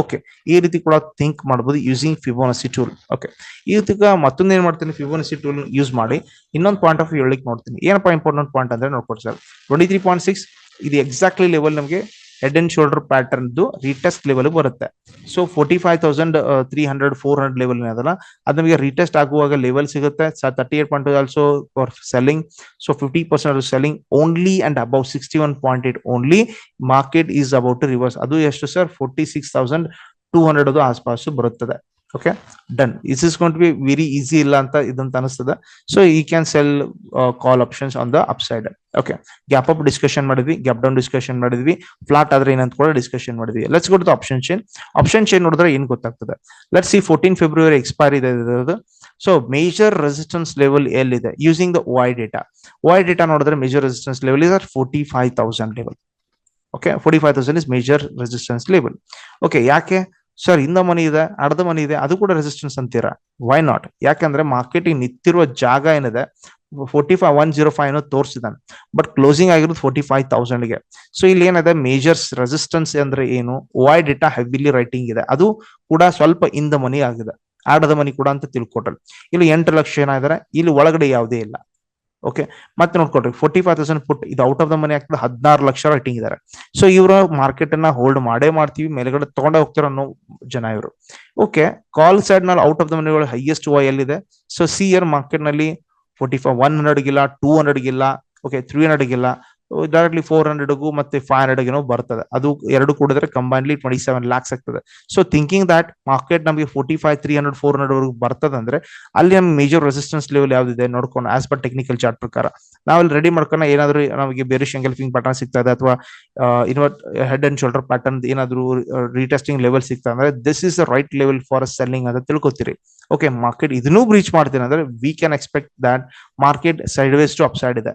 ಓಕೆ ಈ ರೀತಿ ಕೂಡ ಥಿಂಕ್ ಮಾಡ್ಬೋದು ಯೂಸಿಂಗ್ ಫಿಬೋನಸಿ ಟೂಲ್ ಓಕೆ ಈ ರೀತಿ ಮತ್ತೊಂದು ಏನ್ ಮಾಡ್ತೀನಿ ಫಿಬೋನಸಿ ಟೂಲ್ ಯೂಸ್ ಮಾಡಿ. ಇನ್ನೊಂದು ಪಾಯಿಂಟ್ ಆಫ್ ಹೇಳಲಿಕ್ಕೆ ನೋಡ್ತೀನಿ. ಏನಪ್ಪ ಇಂಪಾರ್ಟೆಂಟ್ ಪಾಯಿಂಟ್ ಅಂದ್ರೆ sir. Twenty three point six ಇದು ಎಕ್ಸಾಕ್ಟ್ಲಿ ಲೆವೆಲ್ ನಮಗೆ head and shoulder pattern retest level ಬರುತ್ತೆ. So forty five thousand three hundred four hundred level ಅದಲ್ಲ. ಅದು ನಮಗೆ ರೀಟೆಸ್ಟ್ ಆಗುವಾಗ ಲೆವೆಲ್ ಸಿಗುತ್ತೆ. Thirty eight point also for selling so fifty percent selling only and above sixty one point eight only market is about to reverse ಅದು ಎಷ್ಟು sir forty six thousand two hundred ಅದು ಆಸ್ಪಾಸು ಬರುತ್ತದೆ. Okay done is is gonna be very easy ಇಲ್ಲ ಅಂತ ಇದಂತ ಅನಿಸ್ತದೆ? So ಈ can sell call options on the upside okay gap up discussion ಮಾಡಿದ್ವಿ ಗ್ಯಾಪ್ ಡೌನ್ ಡಿಸ್ಕಷನ್ ಮಾಡಿದ್ವಿ ಫ್ಲಾಟ್ ಆದ್ರೆ ಏನಂತ ಕೂಡ ಡಿಸ್ಕಷನ್ ಮಾಡಿದ್ವಿ. Let's go to option chain option chain ನೋಡಿದ್ರೆ ಏನ್ ಗೊತ್ತಾಗ್ತದೆ? Let's see fourteen February expire ಇದೆ ಸೊ ಮೇಜರ್ ರೆಸಿಸ್ಟೆನ್ಸ್ ಲೆವೆಲ್ ಎಲ್ಲಿದೆ using the OI data OI data ನೋಡಿದ್ರೆ major resistance level is forty five thousand level okay forty five thousand is major resistance level okay ಯಾಕೆ? Sir ಇಂದ money ಇದೆ ಅರ್ಧ ಮನಿ ಇದೆ, ಅದು ಕೂಡ ರೆಸಿಸ್ಟೆನ್ಸ್ ಅಂತೀರ? ವೈ ನಾಟ್ ಯಾಕಂದ್ರೆ ಮಾರ್ಕೆಟಿಂಗ್ ನಿಂತಿರುವ ಜಾಗ ಏನಿದೆ forty five one zero five ಅನ್ನೋದು ತೋರಿಸಿದಾನೆ ಬಟ್ ಕ್ಲೋಸಿಂಗ್ ಆಗಿರೋದು ಫೋರ್ಟಿ ಫೈವ್ ತೌಸಂಡ್ಗೆ ಸೊ ಇಲ್ಲಿ ಏನಿದೆ ಮೇಜರ್ಸ್ ರೆಸಿಸ್ಟೆನ್ಸ್ ಅಂದ್ರೆ ಏನು? ವೈ ಡೇಟಾ ಹೆವಿಲಿ ರೈಟಿಂಗ್ ಇದೆ. ಅದು ಕೂಡ ಸ್ವಲ್ಪ ಇಂದ ಮನಿ ಆಗಿದೆ. ಆಡದ ಮನಿ ಕೂಡ ಅಂತ ತಿಳ್ಕೊಟ್ರಿ ಇಲ್ಲಿ ಎಂಟು ಲಕ್ಷ ಏನಾದರೆ ಇಲ್ಲಿ ಒಳಗಡೆ ಯಾವುದೇ ಇಲ್ಲ. ಓಕೆ ಮತ್ತೆ ನೋಡ್ಕೊಡ್ರಿ ಫೋರ್ಟಿ ಫೈವ್ ತೌಸಂಡ್ ಫುಟ್ ಇದು ಔಟ್ ಆಫ್ ದ ಮನಿ ಆಗ್ತದೆ, ಹದಿನಾರು ಲಕ್ಷ ರೈಟಿಂಗ್ ಇದಾರೆ. ಸೊ ಇವರು ಮಾರ್ಕೆಟ್ ಅನ್ನ ಹೋಲ್ಡ್ ಮಾಡೇ ಮಾಡ್ತೀವಿ, ಮೇಲ್ಗಡೆ ತಗೊಂಡ ಹೋಗ್ತಾರ ಅನ್ನೋ ಜನ ಇವರು. ಓಕೆ ಕಾಲ್ ಸೈಡ್ನಲ್ಲಿ ಔಟ್ ಆಫ್ ದ ಮನಿಗಳು ಹೈಯೆಸ್ಟ್ ವೈ ಎಲ್ಲಿದೆ ಸೊ ಸಿ ಇಯರ್ ಮಾರ್ಕೆಟ್ನಲ್ಲಿ ಫೋರ್ಟಿ ಫೈವ್ ಒನ್ ಹಂಡ್ರೆಡ್ಗಿಲ್ಲ ಟೂ ಹಂಡ್ರೆಡ್ಗಿಲ್ಲ ಓಕೆ ತ್ರೀ ಹಂಡ್ರೆಡ್ಗಿಲ್ಲ ಡೈರೆಕ್ಟ್ಲಿ ಫೋರ್ ಹಂಡ್ರೆಡ್ಗೂ ಮತ್ತೆ ಫೈವ್ ಹಂಡ್ರೆಡ್ಗೆನೋ ಬರ್ತದೆ. ಅದು ಎರಡು ಕೂಡಿದ್ರೆ ಕಂಬೈನ್ಲಿ ಟ್ವೆಂಟಿ ಸೆವೆನ್ ಲ್ಯಾಕ್ಸ್ ಆಗ್ತದೆ. ಸೊ ಥಿಂಕಿಂಗ್ ದಟ್ ಮಾರ್ಕೆಟ್ ನಮಗೆ forty five three hundred four hundred ವರೆಗೂ ಬರ್ತದೆ ಅಂದ್ರೆ ಅಲ್ಲಿ ನಮ್ಗೆ ಮೇಜರ್ ರೆಸಿಸ್ಟೆನ್ಸ್ ಲೆವೆಲ್ ಯಾವ್ದಿದೆ ನೋಡ್ಕೊಂಡು ಆಸ್ ಪರ್ ಟೆಕ್ನಿಕಲ್ ಚಾರ್ಟ್ ಪ್ರಕಾರ. ನಾವಲ್ಲಿ ರೆಡಿ ಮಾಡ್ಕೊಂಡು ಏನಾದ್ರು ನಮಗೆ ಬೇರೆ ಶಂಗಲ್ಫಿಂಗ್ ಪ್ಯಾಟರ್ನ್ ಸಿಗ್ತಾ ಇದೆ ಅಥವಾ invert head and shoulder pattern ಏನಾದ್ರು ರೀಟೆಸ್ಟಿಂಗ್ ಲೆವೆಲ್ ಸಿಗ್ತಾ ಅಂದ್ರೆ this is the right level for selling ಅಂತ ತಿಳ್ಕೊತೀರಿ. ಓಕೆ ಮಾರ್ಕೆಟ್ ಇದನ್ನೂ ಬ್ರೀಚ್ ಮಾಡ್ತೀನಿ ಅಂದ್ರೆ we can expect that market sideways to upside ಇದೆ.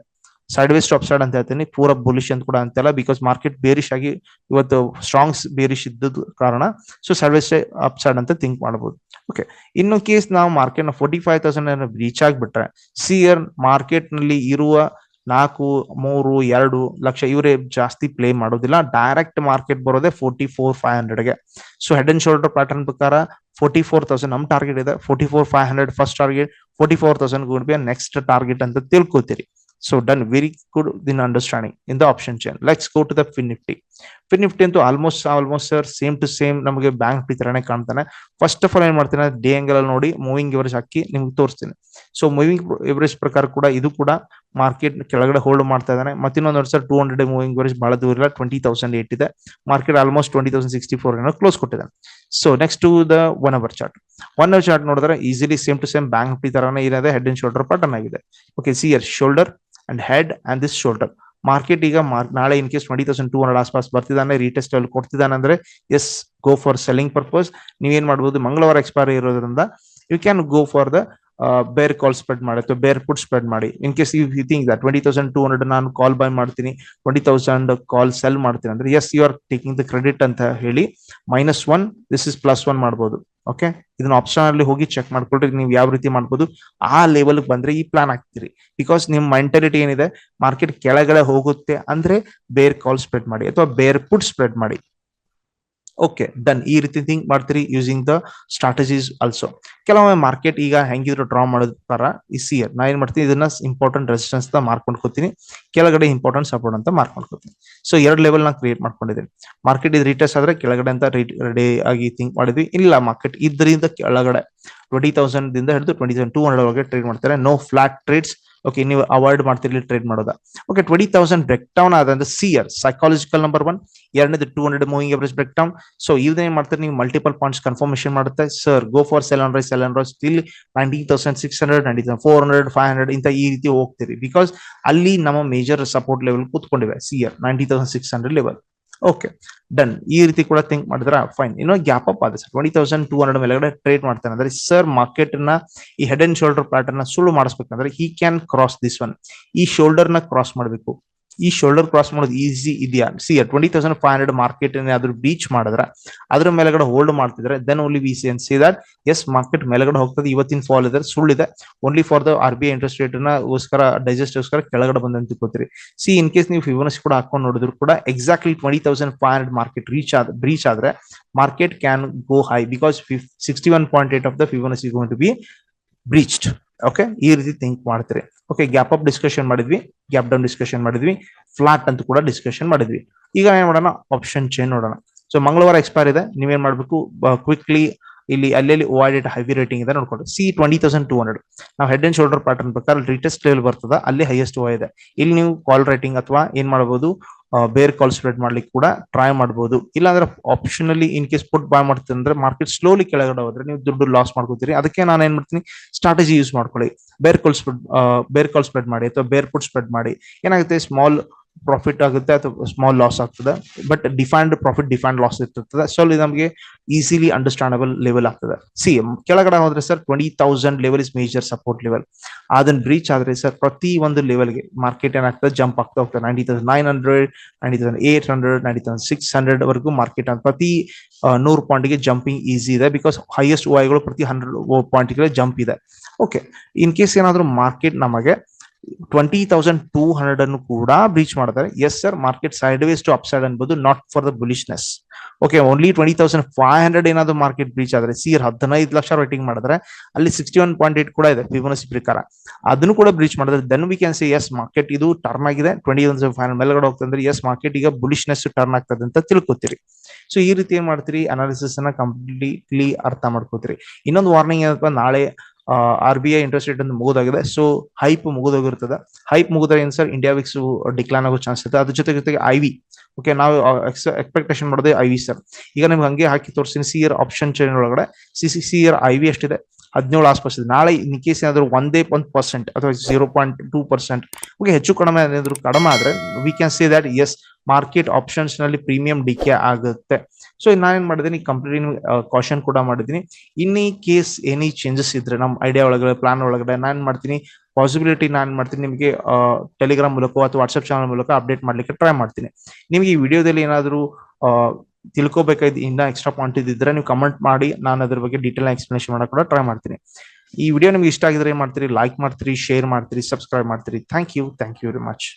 ಸೈಡ್ ವೇಸ್ ಟು ಸೈಡ್ ಅಂತ ಹೇಳ್ತೀನಿ. ಪೂರ ಬುಲಿಶ್ ಅಂತ ಕೂಡ ಅಂತಲ್ಲ ಬಿಕಾಸ್ ಮಾರ್ಕೆಟ್ ಬೇರಿಶ್ ಆಗಿ ಇವತ್ತು ಸ್ಟ್ರಾಂಗ್ಸ್ ಬೇರಿಶ್ ಇದ್ದದ ಕಾರಣ. ಸೊ ಸೈಡ್ ಅಪ್ ಸೈಡ್ ಅಂತ ಥಿಂಕ್ ಮಾಡಬಹುದು. ಓಕೆ ಇನ್ನು ಕೇಸ್ ನಾವು ಮಾರ್ಕೆಟ್ನ ಫೋರ್ಟಿ ಫೈವ್ ತೌಸಂಡ್ ರೀಚ್ ಆಗಿಬಿಟ್ರೆ ಸಿ ಇಯರ್ ಮಾರ್ಕೆಟ್ನಲ್ಲಿ ಇರುವ ನಾಲ್ಕು, ಮೂರು, ಎರಡು ಲಕ್ಷ ಇವರೇ ಜಾಸ್ತಿ ಪ್ಲೇ ಮಾಡೋದಿಲ್ಲ. ಡೈರೆಕ್ಟ್ ಮಾರ್ಕೆಟ್ ಬರೋದೇ forty four five ಹಂಡ್ರೆಡ್ಗೆ so head and shoulder pattern ಪ್ರಕಾರ ಫೋರ್ಟಿ ಫೋರ್ ತೌಸಂಡ್ ನಮ್ ಟಾರ್ಗೆಟ್ ಇದೆ. Forty four five hundred first target forty four thousand could be next target ಅಂತ ತಿಳ್ಕೊತೀರಿ. Very good in understanding in the option chain let's go to the Fin Nifty Fin Nifty ಅಂತೂ almost almost sir same to same ನಮಗೆ bank ತರನೇ ಕಾಣ್ತಾನೆ. First of all ಏನ್ ಮಾಡ್ತಾನೆ? Day angle ಅಲ್ಲಿ ನೋಡಿ moving average ಹಾಕಿ ನಿಮ್ಗೆ ತೋರಿಸ್ತೀನಿ. ಸೊ ಮೂವಿಂಗ್ ಎವರೇಜ್ ಪ್ರಕಾರ ಕೂಡ ಇದು ಕೂಡ ಮಾರ್ಕೆಟ್ ಕೆಳಗಡೆ ಹೋಲ್ಡ್ ಮಾಡ್ತಾ ಇದ್ದಾನೆ. ಮತ್ತೆ ಇನ್ನೊಂದು ವರ್ಷ ಟೂ ಹಂಡ್ರೆಡ್ ಮೂವಿಂಗ್ ಎವರೇಜ್ ಬಹಳ ದೂರ ಇಲ್ಲ. ಟ್ವೆಂಟಿ ತೌಸಂಡ್ ಏಟ್ ಇದೆ. Market almost twenty thousand sixty four ಏನೋ ಕ್ಲೋಸ್ ಕೊಟ್ಟಿದೆ so next to the one hour chart one hour chart ನೋಡಿದ್ರೆ easily same to same Bank Nifty ತರನೇ ಇದೆ ಹೆಡ್ ಅಂಡ್ ಶೋಲ್ಡರ್ ಪ್ಯಾಟರ್ನ್ ಆಗಿದೆ. Okay see here shoulder and head and this shoulder market ಈಗ ನಾಳೆ in case twenty thousand two hundred ಆಸ್ಪಾಸ್ ಬರ್ತಿದ್ದಾನೆ retest ಅಲ್ಲಿ ಕೊಡ್ತಿದ್ದಾನೆ ಅಂದ್ರೆ yes go for selling purpose ನೀವೇನ್ ಮಾಡ್ಬೋದು, ಮಂಗಳವಾರ ಎಕ್ಸ್ಪೈರಿ ಇರೋದ್ರಿಂದ you can go for the bear call spread ಮಾಡಿ, ಅಥವಾ ಬೇರ್ ಪುಟ್ ಸ್ಪ್ರೆಡ್ ಮಾಡಿ. In case you think that twenty thousand two hundred ನಾನು ಕಾಲ್ ಬೈ ಮಾಡ್ತೀನಿ ಟ್ವೆಂಟಿ ತೌಸಂಡ್ ಕಾಲ್ ಸೆಲ್ ಮಾಡ್ತೀನಿ ಅಂದ್ರೆ as you are taking the credit ಅಂತ ಹೇಳಿ minus one this is plus one ಮಾಡ್ಬೋದು. ಓಕೆ ಇದನ್ನ option ಅಲ್ಲಿ ಹೋಗಿ ಚೆಕ್ ಮಾಡ್ಕೊಳ್ರಿ, ನೀವು ಯಾವ ರೀತಿ ಮಾಡ್ಬೋದು, ಆ ಲೆವೆಲ್ ಬಂದ್ರೆ ಈ ಪ್ಲಾನ್ ಆಗ್ತೀರಿ ಬಿಕಾಸ್ ನಿಮ್ ಮೆಂಟಾಲಿಟಿ ಏನಿದೆ ಮಾರ್ಕೆಟ್ ಕೆಳಗಡೆ ಹೋಗುತ್ತೆ ಅಂದ್ರೆ ಬೇರ್ ಕಾಲ್ ಸ್ಪ್ರೆಡ್ ಮಾಡಿ, ಅಥವಾ ಬೇರ್ ಪುಟ್ ಸ್ಪ್ರೆಡ್ ಮಾಡಿ. ಓಕೆ ಡನ್ ಈ ರೀತಿ ಥಿಂಕ್ ಮಾಡ್ತೀರಿ ಯೂಸಿಂಗ್ ದ ಸ್ಟ್ರಾಟಜೀಸ್ ಆಲ್ಸೋ ಕೆಲವೊಮ್ಮೆ ಮಾರ್ಕೆಟ್ ಈಗ ಹೆಂಗಿದ್ರು ಡ್ರಾ ಮಾಡೋದ್ ಪರ ಈ ಇಯರ್ ನಾ ಏನ್ ಮಾಡ್ತೀನಿ, ಇದನ್ನ ಇಂಪಾರ್ಟೆಂಟ್ ರೆಸಿಸ್ಟೆನ್ಸ್ ಮಾಡ್ಕೋತೀನಿ ಕೆಳಗಡೆ ಇಂಪಾರ್ಟೆಂಟ್ ಸಪೋರ್ಟ್ ಅಂತ ಮಾರ್ಕ್ ಮಾಡ್ಕೋತೀನಿ ಸೊ ಎರಡು ಲೆವೆಲ್ ನಾ ಕ್ರಿಯೇಟ್ ಮಾಡ್ಕೊಂಡಿದ್ದೀನಿ. ಮಾರ್ಕೆಟ್ ಇದು ರೀಟೆಸ್ಟ್ ಆದ್ರೆ ಕೆಳಗಡೆ ಅಂತ ರೆಡಿ ಆಗಿ ಥಿಂಕ್ ಮಾಡಿದ್ವಿ. ಇಲ್ಲ ಮಾರ್ಕೆಟ್ ಇದರಿಂದ ಕೆಳಗಡೆ ಟ್ವೆಂಟಿ ತೌಸಂಡ್ ದಿಂದ ಹಿಡಿದು ಟ್ವೆಂಟಿ ತೌಸಂಡ್ ಟೂ ಹಂಡ್ರೆಡ್ ಒಳಗೆ ಟ್ರೇಡ್ ಮಾಡ್ತಾರೆ. ನೋ ಫ್ಲಾಟ್ ಟ್ರೇಡ್ಸ್ ಓಕೆ ನೀವು ಅವಾಯ್ಡ್ ಮಾಡ್ತಿರ್ಲಿ ಟ್ರೇಡ್ ಮಾಡೋದ. Okay twenty thousand break down ಆದಂದ್ರೆ see here psychological number one ಎರಡನೇದು two hundred moving average break down so ಇದನ್ನೇ ಮಾಡ್ತಾರೆ, ನೀವು ಮಲ್ಟಿಪಲ್ ಪಾಯಿಂಟ್ಸ್ ಕನ್ಫರ್ಮೇಶನ್ ಮಾಡುತ್ತೆ. Sir go for sell rise sell rise ಇಲ್ಲಿ ninety thousand six hundred ninety four hundred five hundred ಇಂತ ಈ ರೀತಿ ಹೋಗ್ತೀರಿ. ಬಿಕಾಸ್ ಅಲ್ಲಿ ನಮ್ಮ major support level ಕೂತ್ಕೊಂಡಿವೆ see ninety ninety thousand six hundred level okay done ಈ ರೀತಿ ಕೂಡ ಥಿಂಕ್ ಮಾಡಿದ್ರ ಫೈನ್ ಇನ್ನೊಂದು ಗ್ಯಾಪ್ ಅಪ್ ಆದ sir twenty thousand two hundred ಮೇಲೆಗಡೆ ಟ್ರೇಡ್ ಮಾಡ್ತಾನೆ. ಅಂದ್ರೆ ಸರ್ ಮಾರ್ಕೆಟ್ನ ಈ ಹೆಡ್ ಅಂಡ್ ಶೋಲ್ಡರ್ ಪ್ಯಾಟರ್ನ್ ಅನ್ನ ಸುಳ್ಳು ಮಾಡಿಸ್ಬೇಕಂದ್ರೆ he can cross this one ಈ ಶೋಲ್ಡರ್ನ ಕ್ರಾಸ್ ಮಾಡಬೇಕು. ಈ ಶೋಲ್ಡರ್ ಕ್ರಾಸ್ ಮಾಡೋದು ಈಸಿ ಇದೆಯಾ? See twenty thousand five hundred market ಅದ್ರ ಬೀಚ್ ಮಾಡಿದ್ರೆ, ಅದ್ರ ಮೇಲೆಗಡೆ ಹೋಲ್ಡ್ ಮಾಡ್ತಿದ್ರೆ then only we see and see that as market ಮೇಲೆಗಡೆ ಹೋಗ್ತದೆ, ಇವತ್ತಿನ ಫಾಲ್ ಇದೆ, ಸುಳ್ಳಿದೆ only for the R B interest rate ಗೋಸ್ಕರ ಡೈಜೆಸ್ಟ್ ಗೋಸ್ಕರ ಕೆಳಗಡೆ ಬಂದಂತ ತಿಳ್ಕೊತೀರಿ. ಸಿ ಇನ್ ಕೇಸ್ ನೀವು ಫಿವನಸ್ ಕೂಡ ಹಾಕೊಂಡು ನೋಡಿದ್ರು ಕೂಡ exactly twenty thousand five hundred market reach ಆದ ಬ್ರೀಚ್ ಆದ್ರೆ market can go high because sixty one point eight of the Fibonacci going to be breached okay ಈ ರೀತಿ ಥಿಂಕ್ ಮಾಡ್ತೀರಿ. ಓಕೆ ಗ್ಯಾಪ್ ಅಪ್ ಡಿಸ್ಕಷನ್ ಮಾಡಿದ್ವಿ. ಗ್ಯಾಪ್ ಡೌನ್ ಡಿಸ್ಕಷನ್ ಮಾಡಿದ್ವಿ. Flat ಅಂತ ಕೂಡ discussion ಮಾಡಿದ್ವಿ. ಈಗ ಏನ್ ಮಾಡೋಣ? ಆಪ್ಷನ್ ಚೇಂಜ್ ನೋಡೋಣ. ಸೊ ಮಂಗಳವಾರ ಎಕ್ಸ್ಪೈರ್ ಇದೆ. ನೀವೇನ್ ಮಾಡ್ಬೇಕು? ಕ್ವಿಕ್ಲಿ ಇಲ್ಲಿ, ಅಲ್ಲಲ್ಲಿ ಓವೈಡೆಡ್ ಹೈವಿ ರೇಟಿಂಗ್ ಇದೆ ನೋಡ್ಕೊಂಡು see twenty thousand two hundred ನಾವು ಹೆಡ್ ಅಂಡ್ ಶೋಲ್ಡರ್ ಪ್ಯಾಟರ್ನ್ ಪ್ರಕಾರ ಲೇಟೆಸ್ಟ್ ಲೆವೆಲ್ ಬರ್ತದ. ಅಲ್ಲಿ ಹೈಯೆಸ್ಟ್ ಓ ಇದೆ. ಇಲ್ಲಿ ನೀವು ಕಾಲ್ ರೇಟಿಂಗ್ ಅಥವಾ ಏನ್ ಮಾಡಬಹುದು ಬೇರೆ ಕಾಲ್ ಸ್ಪ್ರೆಡ್ ಮಾಡ್ಲಿಕ್ಕೆ ಕೂಡ ಟ್ರೈ ಮಾಡಬಹುದು ಇಲ್ಲಾಂದ್ರೆ ಆಪ್ಷನಲ್ಲಿ ಇನ್ ಕೇಸ್ ಪುಟ್ ಬಾಯ್ ಮಾಡ್ತೀನಿ ಅಂದ್ರೆ ಮಾರ್ಕೆಟ್ ಸ್ಲೋಲಿ ಕೆಳಗಡೆ ಹೋದ್ರೆ ನೀವು ದುಡ್ಡು ಲಾಸ್ ಮಾಡ್ಕೋತೀರಿ. ಅದಕ್ಕೆ ನಾನು ಏನ್ ಮಾಡ್ತೀನಿ? ಸ್ಟ್ರಾಟಜಿ ಯೂಸ್ ಮಾಡ್ಕೊಳ್ಳಿ. ಬೇರ್ ಕಾಲ್ ಸ್ಪ್ರೆಡ್ ಬೇರ್ ಕಾಲ್ ಸ್ಪ್ರೆಡ್ ಮಾಡಿ ಅಥವಾ ಬೇರ್ ಪುಟ್ ಸ್ಪ್ರೆಡ್ ಮಾಡಿ. ಏನಾಗುತ್ತೆ? ಸ್ಮಾಲ್ ಪ್ರಾಫಿಟ್ ಆಗುತ್ತೆ ಅಥವಾ ಸ್ಮಾಲ್ ಲಾಸ್ ಆಗ್ತದೆ. But defined profit defined loss ಇರ್ತದೆ. ಸೊ ಇದು ನಮಗೆ ಈಸಿಲಿ ಅಂಡರ್ಸ್ಟ್ಯಾಂಡಬಲ್ ಲೆವೆಲ್ ಆಗ್ತದೆ. ಸಿ ಕೆಳಗಡೆ ಹೋದ್ರೆ sir twenty thousand level is major support level ಅದನ್ನ ಬ್ರೀಚ್ ಆದ್ರೆ ಸರ್ ಪ್ರತಿ ಒಂದು ಲೆವೆಲ್ಗೆ ಮಾರ್ಕೆಟ್ ಏನಾಗ್ತದೆ? ಜಂಪ್ ಆಗ್ತಾ ಹೋಗ್ತದೆ. Ninety thousand nine hundred ninety thousand eight hundred ninety thousand six hundred ವರೆಗೂ ಮಾರ್ಕೆಟ್ ಪ್ರತಿ ನೂರು ಪಾಯಿಂಟ್ಗೆ ಜಂಪಿಂಗ್ ಈಸಿ ಇದೆ ಬಿಕಾಸ್ ಹೈಯೆಸ್ಟ್ ವಾಯ್ಗಳು ಪ್ರತಿ ಹಂಡ್ರೆಡ್ ಪಾಯಿಂಟ್ಗೆ ಜಂಪ್ ಇದೆ. ಓಕೆ ಇನ್ ಕೇಸ್ ಏನಾದರೂ ಮಾರ್ಕೆಟ್ ನಮಗೆ ಟ್ವೆಂಟಿ ತೌಸಂಡ್ ಟೂ ಹಂಡ್ರೆಡ್ ಅನ್ನು ಕೂಡ ಬ್ರೀಚ್ ಮಾಡ್ತಾರೆ. Yes sir market sideways to upside ಅನ್ಬೋದು not for the bullishness okay only twenty thousand five hundred ಏನಾದ್ರು ಮಾರ್ಕೆಟ್ ಬ್ರೀಚ್ ಆದ್ರೆ ಸಿರ್ ಹದಿನೈದು ಲಕ್ಷ ರೇಟಿಂಗ್ ಮಾಡಿದ್ರೆ, ಅಲ್ಲಿ ಸಿಕ್ಸ್ಟಿ ಒನ್ ಪಾಯಿಂಟ್ ಏಟ್ ಕೂಡ ಇದೆ ಫಿಬೋನಸಿ ಪ್ರಕಾರ. ಅದನ್ನು ಕೂಡ ಬ್ರೀಚ್ ಮಾಡಿದ್ರೆ then we can see as market ಇದು ಟರ್ನ್ ಆಗಿದೆ. ಟ್ವೆಂಟಿ ಒನ್ ಫೈವ್ ಹಂಡ್ರೆಡ್ ಮೇಲ್ಗಡೆ ಹೋಗ್ತಂದ್ರೆ ಎಸ್ ಮಾರ್ಕೆಟ್ ಈಗ ಬುಲಿಶ್ನೆಸ್ ಟರ್ನ್ ಆಗ್ತದೆ ಅಂತ ತಿಳ್ಕೊತೀರಿ. ಸೊ ಈ ರೀತಿ ಏನ್ ಮಾಡ್ತೀರಿ? ಅನಾಲಿಸಿಸ್ ಅನ್ನ ಕಂಪ್ಲೀಟ್ಲಿ ಅರ್ಥ ಮಾಡ್ಕೋತೀರಿ. ಇನ್ನೊಂದು ವಾರ್ನಿಂಗ್ ಏನಪ್ಪ, ನಾಳೆ R B I interest rate ಒಂದು ಮುಗಿದಾಗಿದೆ. ಸೊ ಹೈಪ್ ಮುಗಿದೋಗಿರ್ತದೆ. ಹೈಪ್ ಮುಗಿದಾಗ ಏನ್ ಸರ್ ಇಂಡಿಯಾ ವಿಕ್ಸ್ ಡಿಕ್ಲೈನ್ ಆಗೋ ಚಾನ್ಸ್ ಇದೆ ಅದ್ರ ಜೊತೆ ಜೊತೆಗೆ ಐ ವಿ ಓಕೆ ನಾವು ಎಕ್ಸ್ಪೆಕ್ಟೇಷನ್ ಮಾಡೋದೇ ಐ ವಿ ಸರ್ ಈಗ ನಿಮ್ಗೆ ಹಂಗೆ ಹಾಕಿ ತೋರಿಸ್ತೀನಿ. ಸಿ ಇಯರ್ ಆಪ್ಷನ್ ಚೈನ್ ಒಳಗಡೆ. See see here I V ಎಷ್ಟಿದೆ? ಹದಿನೇಳು ಆಸ್ಪಾಸ್ ಇದೆ ನಾಳೆ ಇನ್ ಕೇಸ್ ಏನಾದರೂ ಒಂದೇ ಒಂದು ಪರ್ಸೆಂಟ್ ಅಥವಾ zero point two percent okay ಹೆಚ್ಚು ಕಡಿಮೆ ಏನಾದರೂ ಕಡಿಮೆ ಆದರೆ we can see that as market ಆಪ್ಷನ್ಸ್ನಲ್ಲಿ premium decay ಆಗುತ್ತೆ. ಸೊ ನಾನೇನ್ ಮಾಡಿದ್ದೀನಿ ಕಂಪ್ಲೀಟ್ ಕಾಶನ್ ಕೂಡ ಮಾಡಿದ್ದೀನಿ. ಇನ್ ಈ ಕೇಸ್ ಎನಿ ಚೇಂಜಸ್ ಇದ್ರೆ, ನಮ್ಮ ಐಡಿಯಾ ಒಳಗಡೆ ಪ್ಲಾನ್ ಒಳಗಡೆ ನಾನು ಮಾಡ್ತೀನಿ ಪಾಸಿಬಿಲಿಟಿ ನಾನು ಮಾಡ್ತೀನಿ, ನಿಮಗೆ ಟೆಲಿಗ್ರಾಮ್ ಮೂಲಕ ಅಥವಾ ವಾಟ್ಸ್ಆಪ್ ಚಾನಲ್ ಮೂಲಕ ಅಪ್ಡೇಟ್ ಮಾಡ್ಲಿಕ್ಕೆ ಟ್ರೈ ಮಾಡ್ತೀನಿ. ನಿಮಗೆ ಈ ವಿಡಿಯೋದಲ್ಲಿ ಏನಾದರೂ ತಿಳ್ಕೊಬೇಕಾಯ್ತು ಇನ್ನ ಎಕ್ಸ್ಟ್ರಾ ಪಾಯಿಂಟ್ ಇದ್ರೆ ನೀವು ಕಮೆಂಟ್ ಮಾಡಿ, ನಾನು ಅದ್ರ ಬಗ್ಗೆ ಡೀಟೇಲ್ ಎಕ್ಸ್ಪ್ಲನೇಷನ್ ಮಾಡಕ್ ಕೂಡ ಟ್ರೈ ಮಾಡ್ತೀನಿ. ಈ ವಿಡಿಯೋ ನಿಮ್ಗೆ ಇಷ್ಟ ಆಗಿದ್ರೆ ಏನ್ ಮಾಡ್ತೀರಿ? ಲೈಕ್ ಮಾಡ್ತೀರಿ ಶೇರ್ ಮಾಡ್ತೀರಿ ಸಬ್ಸ್ಕ್ರೈಬ್ ಮಾಡ್ತೀರಿ. Thank you thank you very much